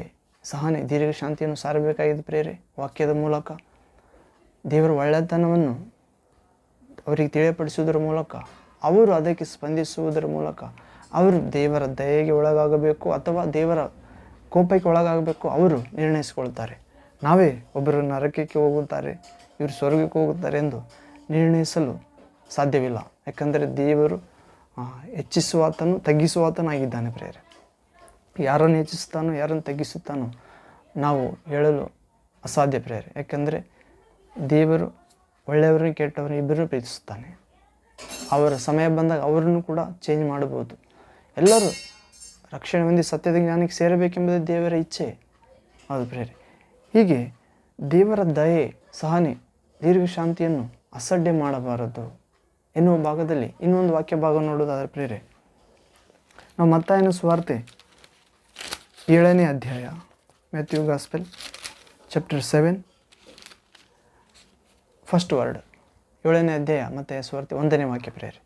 ಸಹನೆ ದೀರ್ಘ ಶಾಂತಿಯನ್ನು ಸಾರಬೇಕಾಗಿದ್ದು ಪ್ರೇರೆ ವಾಕ್ಯದ ಮೂಲಕ ದೇವರ ಒಳ್ಳೆತನವನ್ನು ಅವರಿಗೆ ತಿಳಿಯಪಡಿಸುವುದರ ಮೂಲಕ ಅವರು ಅದಕ್ಕೆ ಸ್ಪಂದಿಸುವುದರ ಮೂಲಕ ಅವರು ದೇವರ ದಯೆಗೆ ಒಳಗಾಗಬೇಕು ಅಥವಾ ದೇವರ ಕೋಪಕ್ಕೆ ಒಳಗಾಗಬೇಕು ಅವರು ನಿರ್ಣಯಿಸಿಕೊಳ್ತಾರೆ. ನಾವೇ ಒಬ್ಬರು ನರಕಕ್ಕೆ ಹೋಗುತ್ತಾರೆ ಇವರು ಸ್ವರ್ಗಕ್ಕೆ ಹೋಗುತ್ತಾರೆ ಎಂದು ನಿರ್ಣಯಿಸಲು ಸಾಧ್ಯವಿಲ್ಲ. ಯಾಕಂದರೆ ದೇವರು ಆ, ಹೆಚ್ಚಿಸುವಾತನು ತಗ್ಗಿಸುವಾತನಾಗಿದ್ದಾನೆ ಪ್ರೇರೆ ಯಾರನ್ನು ಹೆಚ್ಚಿಸುತ್ತಾನೋ ಯಾರನ್ನು ತಗ್ಗಿಸುತ್ತಾನೋ ನಾವು ಹೇಳಲು ಅಸಾಧ್ಯ ಪ್ರೇರೆ ಯಾಕಂದರೆ ದೇವರು ಒಳ್ಳೆಯವರನ್ನು ಕೆಟ್ಟವರು ಇಬ್ಬರನ್ನು ಪ್ರೀತಿಸುತ್ತಾನೆ. ಅವರ ಸಮಯ ಬಂದಾಗ ಅವರನ್ನು ಕೂಡ ಚೇಂಜ್ ಮಾಡಬಹುದು. ಎಲ್ಲರೂ ರಕ್ಷಣೆ ಹೊಂದಿ ಸತ್ಯದ ಜ್ಞಾನಕ್ಕೆ ಸೇರಬೇಕೆಂಬುದೇ ದೇವರ ಇಚ್ಛೆ. ಅದು ಪ್ರೇರೆ ಹೀಗೆ ದೇವರ ದಯೆ, ಸಹನೆ, ದೀರ್ಘ ಶಾಂತಿಯನ್ನು ಅಸಡ್ಡೆ ಮಾಡಬಾರದು ಎನ್ನುವ ಭಾಗದಲ್ಲಿ ಇನ್ನೊಂದು ವಾಕ್ಯ ಭಾಗ ನೋಡೋದಾದ್ರೆ ಪ್ರೇರೆ ನಾವು ಮತ್ತಾಯನ ಸ್ವಾರ್ತೆ ಏಳನೇ ಅಧ್ಯಾಯ, Matthew gospel, chapter seven, first word. ಏಳನೇ ಅಧ್ಯಾಯ ಮತ್ತು ಸ್ವಾರ್ಥ ಒಂದನೇ ವಾಕ್ಯ ಪ್ರೇರಿ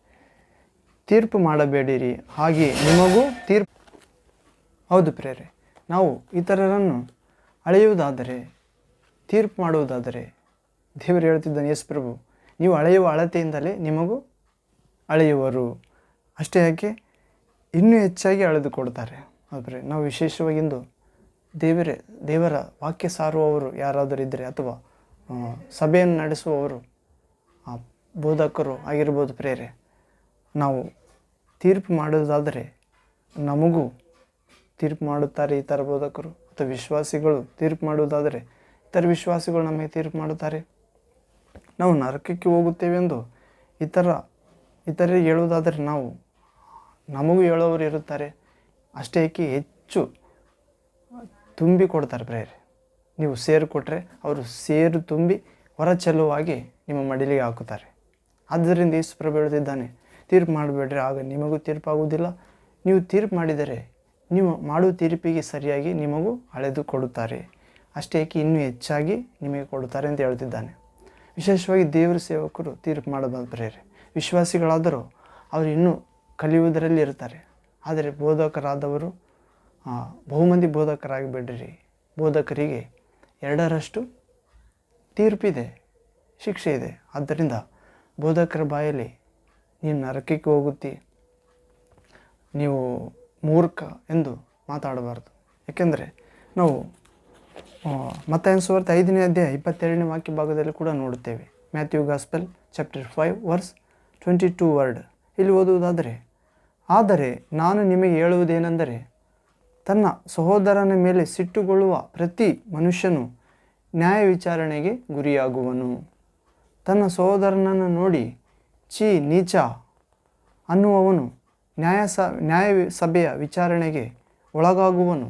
ತೀರ್ಪು ಮಾಡಬೇಡಿರಿ. ಹಾಗೆ ನಿಮಗೂ ತೀರ್ಪು ಹೌದು ಪ್ರೇರೆ ನಾವು ಇತರರನ್ನು ಅಳೆಯುವುದಾದರೆ, ತೀರ್ಪು ಮಾಡುವುದಾದರೆ, ದೇವರು ಹೇಳ್ತಿದ್ದಾನೆ ಯೇಸು ಪ್ರಭು, ನೀವು ಅಳೆಯುವ ಅಳತೆಯಿಂದಲೇ ನಿಮಗೂ ಅಳೆಯುವರು. ಅಷ್ಟೇ ಯಾಕೆ? ಇನ್ನೂ ಹೆಚ್ಚಾಗಿ ಅಳೆದುಕೊಡ್ತಾರೆ ಆದರೆ ನಾವು ವಿಶೇಷವಾಗಿಂದು ದೇವರೇ, ದೇವರ ವಾಕ್ಯ ಸಾರುವವರು ಯಾರಾದರೂ ಇದ್ದರೆ ಅಥವಾ ಸಭೆಯನ್ನು ನಡೆಸುವವರು ಬೋಧಕರು ಆಗಿರ್ಬೋದು ಪ್ರೇರೆ, ನಾವು ತೀರ್ಪು ಮಾಡೋದಾದರೆ ನಮಗೂ ತೀರ್ಪು ಮಾಡುತ್ತಾರೆ ಇತರ ಬೋಧಕರು. ಅಥವಾ ವಿಶ್ವಾಸಿಗಳು ತೀರ್ಪು ಮಾಡುವುದಾದರೆ ಇತರ ವಿಶ್ವಾಸಿಗಳು ನಮಗೆ ತೀರ್ಪು ಮಾಡುತ್ತಾರೆ. ನಾವು ನರಕಕ್ಕೆ ಹೋಗುತ್ತೇವೆಂದು ಇತರ, ಇತರರಿಗೆ ಹೇಳುವುದಾದರೆ ನಾವು ನಮಗೂ ಹೇಳೋರು ಇರುತ್ತಾರೆ. ಅಷ್ಟೇ ಹೆಚ್ಚು ತುಂಬಿ ಕೊಡ್ತಾರೆ ಪ್ರೇರೆ. ನೀವು ಸೇರು ಕೊಟ್ಟರೆ ಅವರು ಸೇರು ತುಂಬಿ ಹೊರ ಚೆಲ್ಲುವಾಗಿ ನಿಮ್ಮ ಮಡಿಲಿಗೆ ಹಾಕುತ್ತಾರೆ. ಆದ್ದರಿಂದ ಪ್ರಭು ಹೇಳುತ್ತಿದ್ದಾನೆ, ತೀರ್ಪು ಮಾಡಬೇಡ್ರಿ, ಆಗ ನಿಮಗೂ ತೀರ್ಪಾಗುವುದಿಲ್ಲ. ನೀವು ತೀರ್ಪು ಮಾಡಿದರೆ ನೀವು ಮಾಡುವ ತೀರ್ಪಿಗೆ ಸರಿಯಾಗಿ ನಿಮಗೂ ಅಳೆದು ಕೊಡುತ್ತಾರೆ. ಅಷ್ಟೇ ಏಕೆ ಇನ್ನೂ ಹೆಚ್ಚಾಗಿ ನಿಮಗೆ ಕೊಡುತ್ತಾರೆ ಅಂತ ಹೇಳ್ತಿದ್ದಾನೆ ವಿಶೇಷವಾಗಿ ದೇವರ ಸೇವಕರು ತೀರ್ಪು ಮಾಡಬಾರ್ದು ವಿಶ್ವಾಸಿಗಳಾದರೂ ಅವರು ಇನ್ನೂ ಕಲಿಯುವುದರಲ್ಲಿ ಇರ್ತಾರೆ ಆದರೆ ಬೋಧಕರಾದವರು ಬಹುಮಂದಿ ಬೋಧಕರಾಗಿಬಿಡ್ರಿ. ಬೋಧಕರಿಗೆ ಎರಡರಷ್ಟು ತೀರ್ಪಿದೆ ಶಿಕ್ಷೆ ಇದೆ ಆದ್ದರಿಂದ ಬೋಧಕರ ಬಾಯಲ್ಲಿ ನೀನು ನರಕಕ್ಕೆ ಹೋಗುತ್ತಿ. ನೀವು ಮೂರ್ಖ ಎಂದು ಮಾತಾಡಬಾರ್ದು. ಏಕೆಂದರೆ ನಾವು ಮತ್ತೆ ಸುವಾರ್ತೆ ಐದನೇ ಅಧ್ಯಾಯ ಇಪ್ಪತ್ತೆರಡನೇ ವಾಕ್ಯ ಭಾಗದಲ್ಲಿ ಕೂಡ ನೋಡುತ್ತೇವೆ. Matthew gospel, chapter five, verse twenty two word. ಇಲ್ಲಿ ಓದುವುದಾದರೆ, ಆದರೆ ನಾನು ನಿಮಗೆ ಹೇಳುವುದೇನೆಂದರೆ, ತನ್ನ ಸಹೋದರನ ಮೇಲೆ ಸಿಟ್ಟುಗೊಳ್ಳುವ ಪ್ರತಿ ಮನುಷ್ಯನು ನ್ಯಾಯ ವಿಚಾರಣೆಗೆ ಗುರಿಯಾಗುವನು. ತನ್ನ ಸಹೋದರನನ್ನು ನೋಡಿ ಚಿ ನೀಚ ಅನ್ನುವವನು ನ್ಯಾಯ ಸ, ನ್ಯಾಯ ಸಭೆಯ ವಿಚಾರಣೆಗೆ ಒಳಗಾಗುವನು.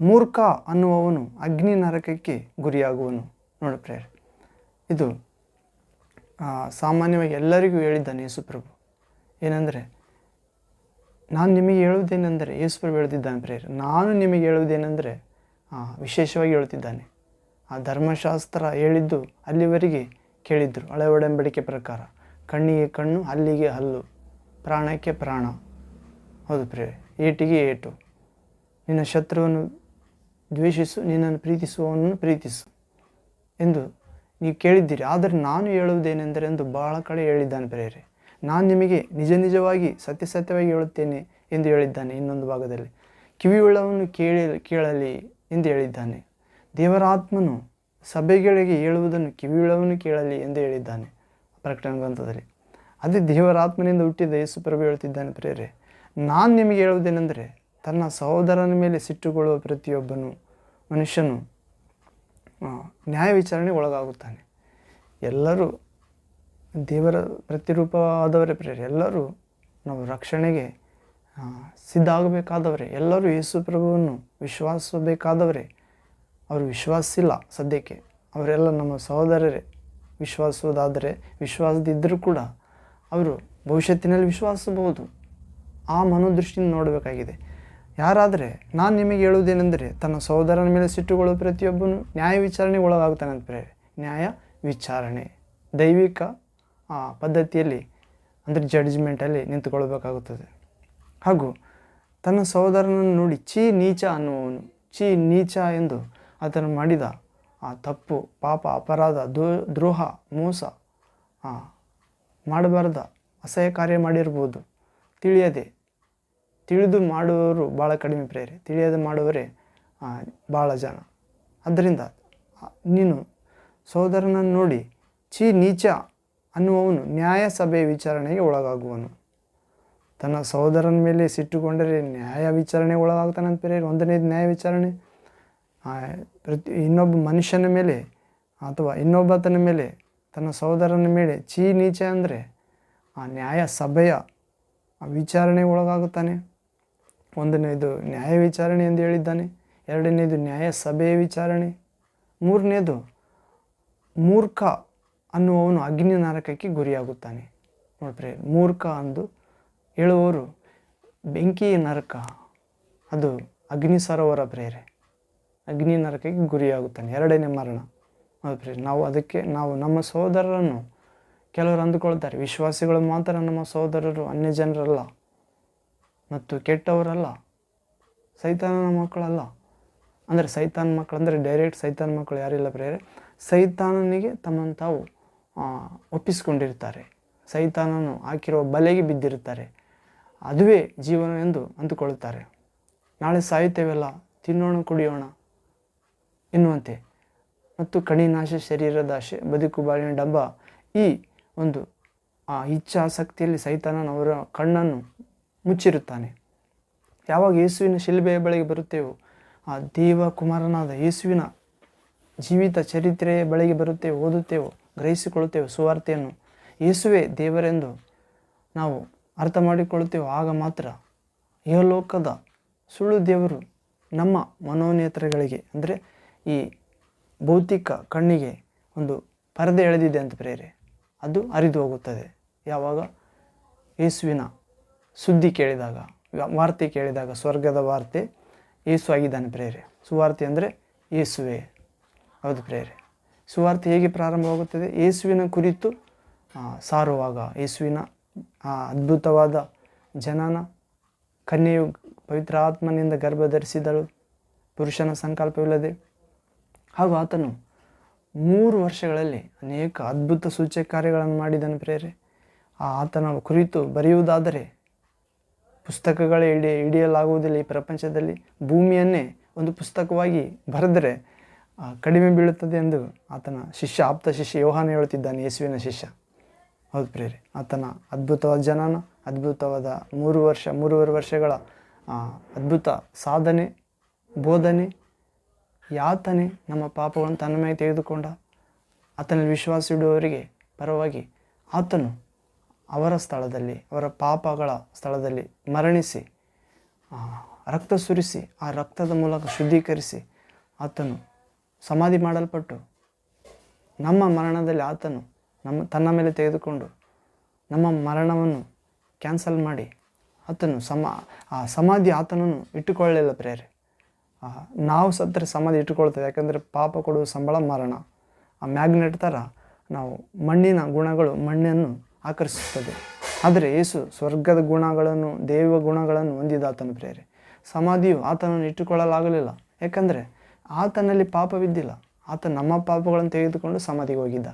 ಮೂರ್ಖ ಅನ್ನುವವನು ಅಗ್ನಿ ನರಕಕ್ಕೆ ಗುರಿಯಾಗುವನು. ನೋಡು ಪ್ರೇರ್, ಇದು ಸಾಮಾನ್ಯವಾಗಿ ಎಲ್ಲರಿಗೂ ಹೇಳಿದ್ದಾನೆ ಯೇಸುಪ್ರಭು. ಏನಂದರೆ, ನಾನು ನಿಮಗೆ ಹೇಳುವುದೇನೆಂದರೆ, ಯೇಸುಪ್ರಭು ಹೇಳ್ತಿದ್ದಾನೆ ಪ್ರೇರ್, ನಾನು ನಿಮಗೆ ಹೇಳುವುದೇನೆಂದರೆ ವಿಶೇಷವಾಗಿ ಹೇಳುತ್ತಿದ್ದಾನೆ ಆ ಧರ್ಮಶಾಸ್ತ್ರ ಹೇಳಿದ್ದು ಅಲ್ಲಿವರೆಗೆ ಕೇಳಿದ್ರು. ಹಳೆ ಒಡಂಬಡಿಕೆ ಪ್ರಕಾರ, ಕಣ್ಣಿಗೆ ಕಣ್ಣು ಹಲ್ಲಿಗೆ ಹಲ್ಲು, ಪ್ರಾಣಕ್ಕೆ ಪ್ರಾಣ. ಹೌದು ಪ್ರೇರೆ ಏಟಿಗೆ ಏಟು. ನಿನ್ನ ಶತ್ರುವನ್ನು ದ್ವೇಷಿಸು, ನಿನ್ನನ್ನು ಪ್ರೀತಿಸುವವನನ್ನು ಪ್ರೀತಿಸು ಎಂದು ನೀವು ಕೇಳಿದ್ದೀರಿ. ಆದರೆ ನಾನು ಹೇಳುವುದೇನೆಂದರೆ ಎಂದು ಬಹಳ ಕಡೆ ಹೇಳಿದ್ದಾನೆ ಪ್ರೇರೆ ನಾನು ನಿಮಗೆ ನಿಜ ನಿಜವಾಗಿ ಸತ್ಯ ಸತ್ಯವಾಗಿ ಹೇಳುತ್ತೇನೆ ಎಂದು ಹೇಳಿದ್ದಾನೆ ಇನ್ನೊಂದು ಭಾಗದಲ್ಲಿ. ಕಿವಿಯುಳ್ಳವನ್ನು ಕೇಳಿ ಕೇಳಲಿ ಎಂದು ಹೇಳಿದ್ದಾನೆ. ದೇವರ ಆತ್ಮನು ಸಭೆಗಳಿಗೆ ಹೇಳುವುದನ್ನು ಕಿವಿಯುಳ್ಳವನು ಕೇಳಲಿ ಎಂದು ಹೇಳಿದ್ದಾನೆ ಪ್ರಕಟಣೆ ಗ್ರಂಥದಲ್ಲಿ. ಅದೇ ದೇವರಾತ್ಮನಿಂದ ಹುಟ್ಟಿದ ಯೇಸು ಪ್ರಭು ಹೇಳ್ತಿದ್ದಾನೆ ಪ್ರೇರೆ ನಾನು ನಿಮಗೆ ಹೇಳುವುದೇನೆಂದರೆ, ತನ್ನ ಸಹೋದರನ ಮೇಲೆ ಸಿಟ್ಟುಕೊಳ್ಳುವ ಪ್ರತಿಯೊಬ್ಬನು ಮನುಷ್ಯನು ನ್ಯಾಯ ವಿಚಾರಣೆಗೆ ಒಳಗಾಗುತ್ತಾನೆ. ಎಲ್ಲರೂ ದೇವರ ಪ್ರತಿರೂಪವಾದವರೇ ಪ್ರೇರೆ ಎಲ್ಲರೂ ನಾವು ರಕ್ಷಣೆಗೆ ಸಿದ್ಧ ಆಗಬೇಕಾದವರೇ ಎಲ್ಲರೂ ಯೇಸು ಪ್ರಭುವನ್ನು ವಿಶ್ವಾಸಬೇಕಾದವರೇ ಅವರು ವಿಶ್ವಾಸಿಲ್ಲ ಸದ್ಯಕ್ಕೆ. ಅವರೆಲ್ಲ ನಮ್ಮ ಸಹೋದರರೇ. ವಿಶ್ವಾಸುವುದಾದರೆ ವಿಶ್ವಾಸದಿದ್ದರೂ ಕೂಡ ಅವರು ಭವಿಷ್ಯತ್ತಿನಲ್ಲಿ ವಿಶ್ವಾಸಬಹುದು. ಆ ಮನೋದೃಷ್ಟಿಯಿಂದ ನೋಡಬೇಕಾಗಿದೆ. ಯಾರಾದರೆ ನಾನು ನಿಮಗೆ ಹೇಳುವುದೇನೆಂದರೆ, ತನ್ನ ಸಹೋದರನ ಮೇಲೆ ಸಿಟ್ಟುಕೊಳ್ಳುವ ಪ್ರತಿಯೊಬ್ಬನು ನ್ಯಾಯ ವಿಚಾರಣೆಗೆ ಒಳಗಾಗ್ತಾನೆ ಅಂತ ಪ್ರೇರೆ ನ್ಯಾಯ ವಿಚಾರಣೆ. ದೈವಿಕ ಪದ್ಧತಿಯಲ್ಲಿ, ಅಂದರೆ ಜಡ್ಜ್ಮೆಂಟಲ್ಲಿ ನಿಂತುಕೊಳ್ಬೇಕಾಗುತ್ತದೆ ಹಾಗೂ ತನ್ನ ಸಹೋದರನನ್ನು ನೋಡಿ, ಚೀ ನೀಚ ಅನ್ನುವವನು. ಚೀ ನೀಚ ಎಂದು ಆತನು ಮಾಡಿದ ಆ ತಪ್ಪು ಪಾಪ ಅಪರಾಧ ದೋ ದ್ರೋಹ ಮೋಸ ಮಾಡಬಾರ್ದ ಅಸಹ್ಯ ಕಾರ್ಯ ಮಾಡಿರ್ಬೋದು. ತಿಳಿಯದೆ ತಿಳಿದು ಮಾಡುವವರು ಭಾಳ ಕಡಿಮೆ ಪ್ರೇರೆ. ತಿಳಿಯದೆ ಮಾಡುವವರೇ ಆ, ಭಾಳ ಜನ. ಅದರಿಂದ ನೀನು ಸಹೋದರನನ್ನು ನೋಡಿ ಚೀ ನೀಚ ಅನ್ನುವವನು ನ್ಯಾಯ ಸಭೆಯ ವಿಚಾರಣೆಗೆ ಒಳಗಾಗುವನು. ತನ್ನ ಸಹೋದರನ ಮೇಲೆ ಸಿಟ್ಟುಕೊಂಡರೆ ನ್ಯಾಯ ವಿಚಾರಣೆ ಒಳಗಾಗ್ತಾನಂತ ಪ್ರೇರೆ. ಒಂದನೇದು ನ್ಯಾಯ ವಿಚಾರಣೆ. ಪ್ರತಿ ಇನ್ನೊಬ್ಬ ಮನುಷ್ಯನ ಮೇಲೆ ಅಥವಾ ಇನ್ನೊಬ್ಬತನ ಮೇಲೆ, ತನ್ನ ಸಹೋದರನ ಮೇಲೆ ಚೀ ನೀಚೆ ಅಂದರೆ ಆ ನ್ಯಾಯ ಸಭೆಯ ಆ ವಿಚಾರಣೆಗೆ ಒಳಗಾಗುತ್ತಾನೆ. ಒಂದನೇದು ನ್ಯಾಯ ವಿಚಾರಣೆ ಎಂದು ಹೇಳಿದ್ದಾನೆ. ಎರಡನೇದು ನ್ಯಾಯ ಸಭೆಯ ವಿಚಾರಣೆ. ಮೂರನೇದು ಮೂರ್ಖ ಅನ್ನುವವನು ಅಗ್ನಿ ನರಕಕ್ಕೆ ಗುರಿಯಾಗುತ್ತಾನೆ ನೋಡ್ರಿ ಮೂರ್ಖ ಅಂದು ಹೇಳುವವರು ಬೆಂಕಿ ನರಕ. ಅದು ಅಗ್ನಿ ಸರೋವರ ಪ್ರೇರೆ ಅಗ್ನಿ ನರಕಕ್ಕೆ ಗುರಿಯಾಗುತ್ತಾನೆ. ಎರಡನೇ ಮರಣ. ಹೌದು ನಾವು ಅದಕ್ಕೆ, ನಾವು ನಮ್ಮ ಸಹೋದರರನ್ನು ಕೆಲವರು ಅಂದುಕೊಳ್ತಾರೆ. ವಿಶ್ವಾಸಿಗಳು ಮಾತ್ರ ನಮ್ಮ ಸಹೋದರರು ಅನ್ಯ ಜನರಲ್ಲ ಮತ್ತು ಕೆಟ್ಟವರಲ್ಲ, ಸೈತಾನನ ಮಕ್ಕಳಲ್ಲ. ಅಂದರೆ ಸೈತಾನ ಮಕ್ಕಳು, ಅಂದರೆ ಡೈರೆಕ್ಟ್ ಸೈತಾನ ಮಕ್ಕಳು ಯಾರಿಲ್ಲ ಪ್ರೇರೆ ಸೈತಾನನಿಗೆ ತಮ್ಮನ್ನು ತಾವು ಒಪ್ಪಿಸಿಕೊಂಡಿರ್ತಾರೆ. ಸೈತಾನನು ಹಾಕಿರುವ ಬಲೆಗೆ ಬಿದ್ದಿರುತ್ತಾರೆ. ಅದುವೇ ಜೀವನ ಎಂದು ಅಂದುಕೊಳ್ಳುತ್ತಾರೆ ನಾಳೆ ಸಾಯುತ್ತೇವೆಲ್ಲ, ತಿನ್ನೋಣ ಕುಡಿಯೋಣ. ಎನ್ನುವಂತೆ. ಮತ್ತು ಕಣಿನಾಶ ಶರೀರದ ಆಶೆ ಬದುಕು ಬಾಳಿನ ಡಬ್ಬ ಈ ಒಂದು, ಆ ಇಚ್ಛಾಸಕ್ತಿಯಲ್ಲಿ ಸೈತಾನನ ಅವರ ಕಣ್ಣನ್ನು ಮುಚ್ಚಿರುತ್ತಾನೆ. ಯಾವಾಗ ಯೇಸುವಿನ ಶಿಲ್ಬೆಯ ಬಳಿಗೆ ಬರುತ್ತೇವೋ, ಆ ದೇವ ಕುಮಾರನಾದ ಯೇಸುವಿನ ಜೀವಿತ ಚರಿತ್ರೆಯ ಬಳಿಗೆ ಬರುತ್ತೇವೆ, ಓದುತ್ತೇವೋ, ಗ್ರಹಿಸಿಕೊಳ್ಳುತ್ತೇವೆ ಸುವಾರ್ತೆಯನ್ನು ಯೇಸುವೆ ದೇವರೆಂದು ನಾವು ಅರ್ಥ ಮಾಡಿಕೊಳ್ಳುತ್ತೇವೋ, ಆಗ ಮಾತ್ರ ಇಹಲೋಕದ ಸುಳ್ಳು ದೇವರು ನಮ್ಮ ಮನೋನೇತ್ರಗಳಿಗೆ, ಅಂದರೆ ಈ ಭೌತಿಕ ಕಣ್ಣಿಗೆ ಒಂದು ಪರದೆ ಎಳೆದಿದೆ ಅಂತ ಪ್ರೇರೆ ಅದು ಹರಿದು ಹೋಗುತ್ತದೆ. ಯಾವಾಗ? ಯೇಸುವಿನ ಸುದ್ದಿ ಕೇಳಿದಾಗ ವಾರ್ತೆ ಕೇಳಿದಾಗ, ಸ್ವರ್ಗದ ವಾರ್ತೆ ಯೇಸು ಆಗಿದ್ದಾನೆ ಪ್ರೇರೆ ಸುವಾರ್ತೆ ಅಂದರೆ ಯೇಸುವೆ ಹೌದು ಪ್ರೇರೆ ಸುವಾರ್ತೆ ಹೇಗೆ ಪ್ರಾರಂಭವಾಗುತ್ತದೆ? ಯೇಸುವಿನ ಕುರಿತು ಸಾರುವಾಗ, ಯೇಸುವಿನ ಅದ್ಭುತವಾದ ಜನನ, ಕನ್ಯೆಯು ಪವಿತ್ರ ಆತ್ಮನಿಂದ ಗರ್ಭ ಧರಿಸಿದಳು ಪುರುಷನ ಸಂಕಲ್ಪವಿಲ್ಲದೆ ಹಾಗೂ ಆತನು ಮೂರು ವರ್ಷಗಳಲ್ಲಿ ಅನೇಕ ಅದ್ಭುತ ಸೂಚ್ಯ ಕಾರ್ಯಗಳನ್ನು ಮಾಡಿದನು ಪ್ರೇರೆ ಆತನ ಕುರಿತು ಬರೆಯುವುದಾದರೆ ಪುಸ್ತಕಗಳೇ ಹಿಡಿ, ಹಿಡಿಯಲಾಗುವುದಿಲ್ಲ ಈ ಪ್ರಪಂಚದಲ್ಲಿ. ಭೂಮಿಯನ್ನೇ ಒಂದು ಪುಸ್ತಕವಾಗಿ ಬರೆದರೆ ಕಡಿಮೆ ಬೀಳುತ್ತದೆ ಎಂದು ಆತನ ಶಿಷ್ಯ, ಆಪ್ತ ಶಿಷ್ಯ ಯೋಹಾನ ಹೇಳುತ್ತಿದ್ದಾನೆ, ಯೇಸುವಿನ ಶಿಷ್ಯ. ಹೌದು ಪ್ರೇರೆ ಆತನ ಅದ್ಭುತವಾದ ಜನನ, ಅದ್ಭುತವಾದ ಮೂರು ವರ್ಷ, ಮೂರುವರೆ ವರ್ಷಗಳ ಅದ್ಭುತ ಸಾಧನೆ, ಬೋಧನೆ ಯಾತನೆ ನಮ್ಮ ಪಾಪಗಳನ್ನು ತನ್ನ ಮೇಲೆ ತೆಗೆದುಕೊಂಡ ಆತನಲ್ಲಿ ವಿಶ್ವಾಸ ಇಡುವವರಿಗೆ ಪರವಾಗಿ ಆತನು ಅವರ ಸ್ಥಳದಲ್ಲಿ, ಅವರ ಪಾಪಗಳ ಸ್ಥಳದಲ್ಲಿ ಮರಣಿಸಿ ರಕ್ತ ಸುರಿಸಿ, ಆ ರಕ್ತದ ಮೂಲಕ ಶುದ್ಧೀಕರಿಸಿ ಆತನು ಸಮಾಧಿ ಮಾಡಲ್ಪಟ್ಟು ನಮ್ಮ ಮರಣದಲ್ಲಿ ಆತನು ನಮ್ಮ, ತನ್ನ ಮೇಲೆ ತೆಗೆದುಕೊಂಡು ನಮ್ಮ ಮರಣವನ್ನು ಕ್ಯಾನ್ಸಲ್ ಮಾಡಿ ಆತನು ಸಮ, ಆ ಸಮಾಧಿ ಆತನನ್ನು ಇಟ್ಟುಕೊಳ್ಳಲಿಲ್ಲ ಪ್ರೇರೆ ನಾವು ಸತ್ತರೆ ಸಮಾಧಿ ಇಟ್ಟುಕೊಳ್ತೇವೆ ಯಾಕಂದರೆ ಪಾಪ ಕೊಡುವ ಸಂಬಳ ಮಾರಣ. ಆ ಮ್ಯಾಗ್ನೆಟ್ ಥರ ನಾವು ಮಣ್ಣಿನ ಗುಣಗಳು ಮಣ್ಣನ್ನು ಆಕರ್ಷಿಸುತ್ತದೆ. ಆದರೆ ಯೇಸು ಸ್ವರ್ಗದ ಗುಣಗಳನ್ನು, ದೇವ ಗುಣಗಳನ್ನು ಹೊಂದಿದ ಆತನ ಪ್ರೇರೆ ಸಮಾಧಿಯು ಆತನನ್ನು ಇಟ್ಟುಕೊಳ್ಳಲಾಗಲಿಲ್ಲ. ಯಾಕಂದರೆ ಆತನಲ್ಲಿ ಪಾಪವಿದ್ದಿಲ್ಲ ಆತ ನಮ್ಮ ಪಾಪಗಳನ್ನು ತೆಗೆದುಕೊಂಡು ಸಮಾಧಿಗೆ ಹೋಗಿದ್ದ.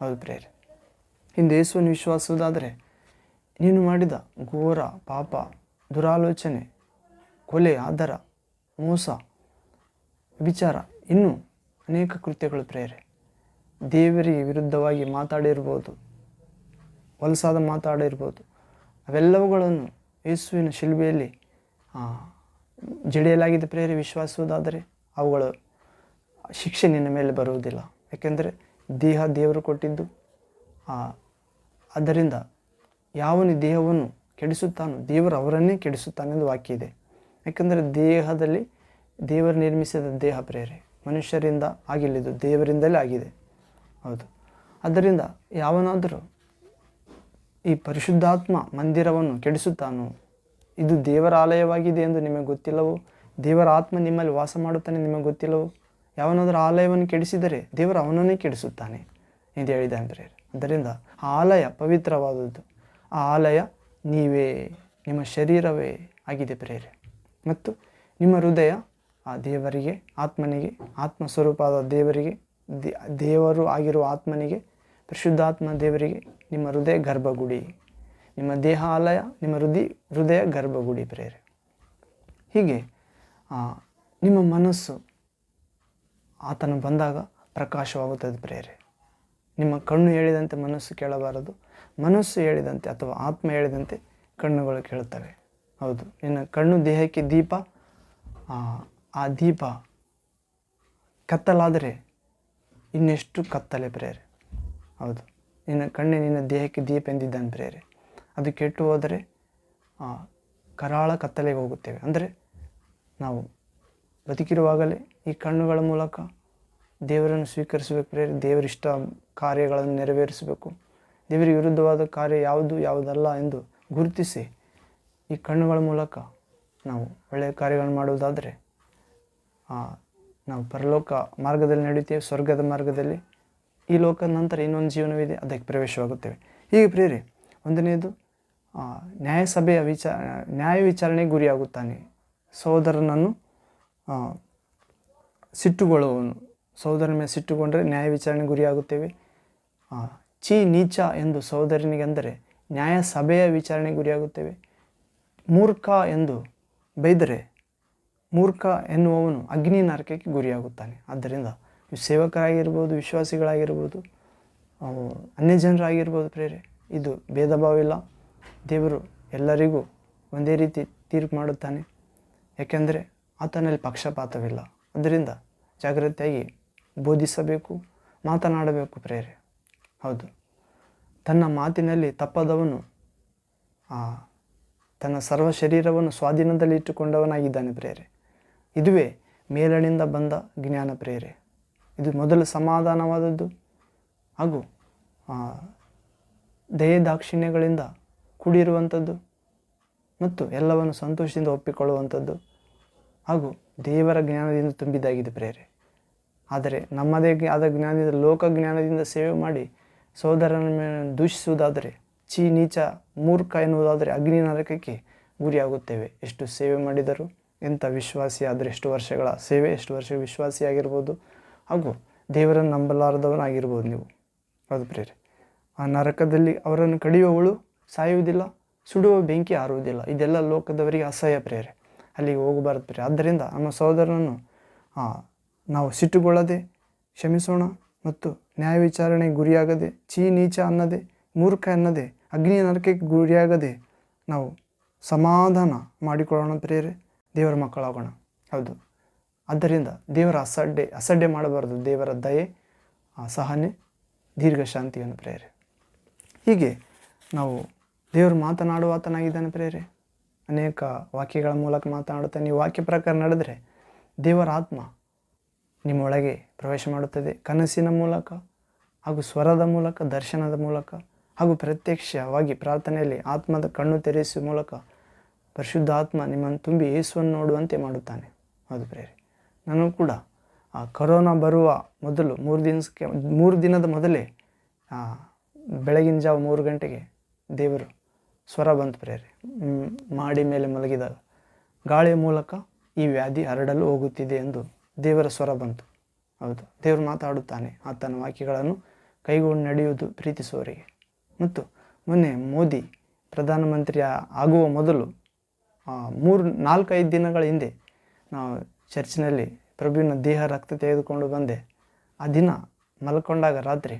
ಹೌದು ಪ್ರೇರೆ ಹಿಂದೆ ಯೇಸುವನ್ನು ವಿಶ್ವಾಸುವುದಾದರೆ ನೀನು ಮಾಡಿದ ಘೋರ ಪಾಪ, ದುರಾಲೋಚನೆ, ಕೊಲೆ, ಆದರ ಮೋಸ ವಿಚಾರ ಇನ್ನೂ ಅನೇಕ ಕೃತ್ಯಗಳು ಪ್ರೇರೆ ದೇವರಿಗೆ ವಿರುದ್ಧವಾಗಿ ಮಾತಾಡಿರ್ಬೋದು ಹೊಲಸಾದ ಮಾತಾಡಿರ್ಬೋದು. ಅವೆಲ್ಲವುಗಳನ್ನು ಯೇಸುವಿನ ಶಿಲ್ಬೆಯಲ್ಲಿ ಜಡೆಯಲಾಗಿದ್ದ ಜಡಿಯಲಾಗಿದೆ ಪ್ರೇರೆ ವಿಶ್ವಾಸುವುದಾದರೆ ಅವುಗಳ ಶಿಕ್ಷೆ ನಿನ್ನ ಮೇಲೆ ಬರುವುದಿಲ್ಲ. ಯಾಕೆಂದರೆ ದೇಹ ದೇವರು ಕೊಟ್ಟಿದ್ದು. ಆ, ಆದ್ದರಿಂದ ಯಾವನು ದೇಹವನ್ನು ಕೆಡಿಸುತ್ತಾನೋ ದೇವರು ಅವರನ್ನೇ ಕೆಡಿಸುತ್ತಾನೆಂದು ವಾಕ್ಯ ಇದೆ. ಯಾಕೆಂದರೆ ದೇಹದಲ್ಲಿ ದೇವರು ನಿರ್ಮಿಸಿದ ದೇಹ ಪ್ರೇರೆ. ಮನುಷ್ಯರಿಂದ ಆಗಿಲ್ಲಿದ್ದು, ದೇವರಿಂದಲೇ ಆಗಿದೆ. ಹೌದು. ಆದ್ದರಿಂದ ಯಾವನಾದರೂ ಈ ಪರಿಶುದ್ಧಾತ್ಮ ಮಂದಿರವನ್ನು ಕೆಡಿಸುತ್ತಾನೋ, ಇದು ದೇವರ ಆಲಯವಾಗಿದೆ ಎಂದು ನಿಮಗೆ ಗೊತ್ತಿಲ್ಲವೋ, ದೇವರ ಆತ್ಮ ನಿಮ್ಮಲ್ಲಿ ವಾಸ ಮಾಡುತ್ತಾನೆ ನಿಮಗೆ ಗೊತ್ತಿಲ್ಲವೋ, ಯಾವನಾದರೂ ಆಲಯವನ್ನು ಕೆಡಿಸಿದರೆ ದೇವರು ಅವನನ್ನೇ ಕೆಡಿಸುತ್ತಾನೆ ಎಂದು ಹೇಳಿದೆ ಅಂದರೆ. ಅದರಿಂದ ಆ ಆಲಯ ಪವಿತ್ರವಾದದ್ದು. ಆ ಆಲಯ ನೀವೇ, ನಿಮ್ಮ ಶರೀರವೇ ಆಗಿದೆ ಪ್ರೇರೆ. ಮತ್ತು ನಿಮ್ಮ ಹೃದಯ ಆ ದೇವರಿಗೆ, ಆತ್ಮನಿಗೆ ಆತ್ಮ ಸ್ವರೂಪವಾದ ದೇವರಿಗೆ ದೇವರು ಆಗಿರುವ ಆತ್ಮನಿಗೆ, ಪರಿಶುದ್ಧಾತ್ಮ ದೇವರಿಗೆ ನಿಮ್ಮ ಹೃದಯ ಗರ್ಭಗುಡಿ. ನಿಮ್ಮ ದೇಹಾಲಯ, ನಿಮ್ಮ ಹೃದಯ ಹೃದಯ ಗರ್ಭಗುಡಿ ಪ್ರೇರೆ. ಹೀಗೆ ನಿಮ್ಮ ಮನಸ್ಸು ಆತನು ಬಂದಾಗ ಪ್ರಕಾಶವಾಗುತ್ತದೆ ಪ್ರೇರೆ. ನಿಮ್ಮ ಕಣ್ಣು ಹೇಳಿದಂತೆ ಮನಸ್ಸು ಕೇಳಬಾರದು, ಮನಸ್ಸು ಹೇಳಿದಂತೆ ಅಥವಾ ಆತ್ಮ ಹೇಳಿದಂತೆ ಕಣ್ಣುಗಳು ಕೇಳುತ್ತವೆ. ಹೌದು. ನಿನ್ನ ಕಣ್ಣು ದೇಹಕ್ಕೆ ದೀಪ ಆ, ದೀಪ ಕತ್ತಲಾದರೆ ಇನ್ನೆಷ್ಟು ಕತ್ತಲೆ ಪ್ರೇರೆ. ಹೌದು. ನಿನ್ನ ಕಣ್ಣೆ ನಿನ್ನ ದೇಹಕ್ಕೆ ದೀಪ ಎಂದಿದ್ದಾನೆ ಪ್ರೇರೆ. ಅದು ಕೆಟ್ಟು ಹೋದರೆ ಕರಾಳ ಕತ್ತಲೆಗೆ ಹೋಗುತ್ತೇವೆ. ಅಂದರೆ ನಾವು ಬದುಕಿರುವಾಗಲೇ ಈ ಕಣ್ಣುಗಳ ಮೂಲಕ ದೇವರನ್ನು ಸ್ವೀಕರಿಸಬೇಕು ಪ್ರೇರೆ. ದೇವರಿಷ್ಟ ಕಾರ್ಯಗಳನ್ನು ನೆರವೇರಿಸಬೇಕು. ದೇವರಿಗೆ ವಿರುದ್ಧವಾದ ಕಾರ್ಯ ಯಾವುದು ಯಾವುದಲ್ಲ ಎಂದು ಗುರುತಿಸಿ ಈ ಕಣ್ಣುಗಳ ಮೂಲಕ ನಾವು ಒಳ್ಳೆಯ ಕಾರ್ಯಗಳನ್ನು ಮಾಡುವುದಾದರೆ ನಾವು ಪರಲೋಕ ಮಾರ್ಗದಲ್ಲಿ ನಡೆಯುತ್ತೇವೆ ಸ್ವರ್ಗದ ಮಾರ್ಗದಲ್ಲಿ. ಈ ಲೋಕದ ನಂತರ ಇನ್ನೊಂದು ಜೀವನವಿದೆ, ಅದಕ್ಕೆ ಪ್ರವೇಶವಾಗುತ್ತೇವೆ. ಹೀಗೆ ಪ್ರೇರಿ ಒಂದನೆಯದು ನ್ಯಾಯಸಭೆಯ ವಿಚಾರ ನ್ಯಾಯ ವಿಚಾರಣೆಗೆ ಗುರಿಯಾಗುತ್ತಾನೆ. ಸಹೋದರನನ್ನು ಸಿಟ್ಟುಗೊಳ್ಳುವನು ಸಹೋದರನ ಮೇಲೆ ಸಿಟ್ಟುಗೊಂಡರೆ ನ್ಯಾಯ ವಿಚಾರಣೆ ಗುರಿಯಾಗುತ್ತೇವೆ. ಚೀ ನೀಚ ಎಂದು ಸಹೋದರನಿಗೆ ಅಂದರೆ ನ್ಯಾಯ ಸಭೆಯ ವಿಚಾರಣೆ ಗುರಿಯಾಗುತ್ತೇವೆ. ಮೂರ್ಖ ಎಂದು ಬೈದರೆ ಮೂರ್ಖ ಎನ್ನುವವನು ಅಗ್ನಿ ನರಕಕ್ಕೆ ಗುರಿಯಾಗುತ್ತಾನೆ. ಆದ್ದರಿಂದ ನೀವು ಸೇವಕರಾಗಿರ್ಬೋದು, ವಿಶ್ವಾಸಿಗಳಾಗಿರ್ಬೋದು ಅನ್ಯ ಜನರಾಗಿರ್ಬೋದು ಪ್ರೇರೆ, ಇದು ಭೇದ ಭಾವ ಇಲ್ಲ. ದೇವರು ಎಲ್ಲರಿಗೂ ಒಂದೇ ರೀತಿ ತೀರ್ಪು ಮಾಡುತ್ತಾನೆ. ಯಾಕೆಂದರೆ ಆತನಲ್ಲಿ ಪಕ್ಷಪಾತವಿಲ್ಲ. ಅದರಿಂದ ಜಾಗ್ರತೆಯಾಗಿ ಬೋಧಿಸಬೇಕು, ಮಾತನಾಡಬೇಕು ಪ್ರೇರೆ. ಹೌದು. ತನ್ನ ಮಾತಿನಲ್ಲಿ ತಪ್ಪದವನು ತನ್ನ ಸರ್ವ ಶರೀರವನ್ನು ಸ್ವಾಧೀನದಲ್ಲಿ ಇಟ್ಟುಕೊಂಡವನಾಗಿದ್ದಾನೆ ಪ್ರೇರೆ. ಇದುವೇ ಮೇಲಣಿಂದ ಬಂದ ಜ್ಞಾನ ಪ್ರೇರೆ. ಇದು ಮೊದಲು ಸಮಾಧಾನವಾದದ್ದು. ಹಾಗೂ ದಯೆ ದಾಕ್ಷಿಣ್ಯಗಳಿಂದ ಕೂಡಿರುವಂಥದ್ದು ಮತ್ತು ಎಲ್ಲವನ್ನು ಸಂತೋಷದಿಂದ ಒಪ್ಪಿಕೊಳ್ಳುವಂಥದ್ದು. ಹಾಗೂ, ದೇವರ ಜ್ಞಾನದಿಂದ ತುಂಬಿದಾಗಿದೆ ಪ್ರೇರೆ. ಆದರೆ ನಮ್ಮದೇ ಆದ ಜ್ಞಾನದಿಂದ, ಲೋಕ ಜ್ಞಾನದಿಂದ ಸೇವೆ ಮಾಡಿ ಸೋದರನ ಮೇಲೆ ದೂಷಿಸುವುದಾದರೆ ಚೀ, ನೀಚ, ಮೂರ್ಖ ಎನ್ನುವುದಾದರೆ ಅಗ್ನಿ ನರಕಕ್ಕೆ ಗುರಿಯಾಗುತ್ತೇವೆ. ಎಷ್ಟು ಸೇವೆ ಮಾಡಿದರು ಎಂಥ ವಿಶ್ವಾಸಿ ಆದರೆ ಎಷ್ಟು ವರ್ಷಗಳ ಸೇವೆ, ಎಷ್ಟು ವರ್ಷ ವಿಶ್ವಾಸಿಯಾಗಿರ್ಬೋದು ಹಾಗೂ ದೇವರನ್ನು ನಂಬಲಾರದವನಾಗಿರ್ಬೋದು ನೀವು. ಅದು ಪ್ರೇರೆ ಆ ನರಕದಲ್ಲಿ ಅವರನ್ನು ಕಡಿಯುವವಳು ಸಾಯುವುದಿಲ್ಲ, ಸುಡುವ ಬೆಂಕಿ ಆರುವುದಿಲ್ಲ ಇದೆಲ್ಲ ಲೋಕದವರಿಗೆ ಅಸಹ್ಯ ಪ್ರೇರೆ ಅಲ್ಲಿಗೆ ಹೋಗಬಾರದು ಪ್ರೇರೆ ಆದ್ದರಿಂದ ನಮ್ಮ ಸಹೋದರನನ್ನು ನಾವು ಸಿಟ್ಟುಗೊಳ್ಳದೆ ಕ್ಷಮಿಸೋಣ ಮತ್ತು ನ್ಯಾಯ ವಿಚಾರಣೆ ಗುರಿಯಾಗದೆ, ಚೀ, ನೀಚ ಅನ್ನದೆ, ಮೂರ್ಖ ಅನ್ನದೆ ಅಗ್ನಿ ನರಕಕ್ಕೆ ಗುರಿಯಾಗದೆ ನಾವು ಸಮಾಧಾನ ಮಾಡಿಕೊಳ್ಳೋಣ ಪ್ರೇರೆ ದೇವರ ಮಕ್ಕಳಾಗೋಣ. ಹೌದು. ಆದ್ದರಿಂದ ದೇವರ ಅಸಡ್ಡೆ ಅಸಡ್ಡೆ ಮಾಡಬಾರದು. ದೇವರ ದಯೆ ಸಹನೆ ದೀರ್ಘ ಶಾಂತಿಯನ್ನು ಪ್ರೇರೆ ಹೀಗೆ ನಾವು ದೇವರು ಮಾತನಾಡುವ ಆತನಾಗಿದ್ದಾನೆ ಪ್ರೇರೆ ಅನೇಕ ವಾಕ್ಯಗಳ ಮೂಲಕ ಮಾತನಾಡುತ್ತಾನೆ. ನೀವು ವಾಕ್ಯ ಪ್ರಕಾರ ನಡೆದರೆ ದೇವರ ಆತ್ಮ ನಿಮ್ಮೊಳಗೆ ಪ್ರವೇಶ ಮಾಡುತ್ತದೆ. ಕನಸಿನ ಮೂಲಕ ಹಾಗೂ ಸ್ವರದ ಮೂಲಕ, ದರ್ಶನದ ಮೂಲಕ ಹಾಗೂ ಪ್ರತ್ಯಕ್ಷವಾಗಿ ಪ್ರಾರ್ಥನೆಯಲ್ಲಿ ಆತ್ಮದ ಕಣ್ಣು ತೆರೆಸುವ ಮೂಲಕ ಪರಿಶುದ್ಧ ಆತ್ಮ ನಿಮ್ಮನ್ನು ತುಂಬಿ ಯೇಸುವನ್ನು ನೋಡುವಂತೆ ಮಾಡುತ್ತಾನೆ. ಹೌದು ಪ್ರೇರಿ ನಾನು ಕೂಡ ಆ ಕರೋನಾ ಬರುವ ಮೊದಲು ಮೂರು ದಿನಕ್ಕೆ, ಮೂರು ದಿನದ ಮೊದಲೇ ಬೆಳಗಿನ ಜಾವ ಮೂರು ಗಂಟೆಗೆ ದೇವರು ಸ್ವರ ಬಂತು ಪ್ರೇರಿ ಮಾಡಿ ಮೇಲೆ ಮಲಗಿದಾಗ ಗಾಳಿಯ ಮೂಲಕ ಈ ವ್ಯಾಧಿ ಹರಡಲು ಹೋಗುತ್ತಿದೆ ಎಂದು ದೇವರ ಸ್ವರ ಬಂತು. ಹೌದು, ದೇವರು ಮಾತಾಡುತ್ತಾನೆ, ಆತನ ವಾಕ್ಯಗಳನ್ನು ಕೈಗೊಂಡು ನಡೆಯುವುದು ಪ್ರೀತಿಸುವವರಿಗೆ. ಮತ್ತು ಮೊನ್ನೆ ಮೋದಿ ಪ್ರಧಾನಮಂತ್ರಿ ಆಗುವ ಮೊದಲು ಮೂರು, ನಾಲ್ಕೈದು ದಿನಗಳ ಹಿಂದೆ ನಾವು ಚರ್ಚ್ನಲ್ಲಿ ಪ್ರಭುವಿನ ದೇಹ ರಕ್ತ ತೆಗೆದುಕೊಂಡು ಬಂದೆ. ಆ ದಿನ ಮಲ್ಕೊಂಡಾಗ ರಾತ್ರಿ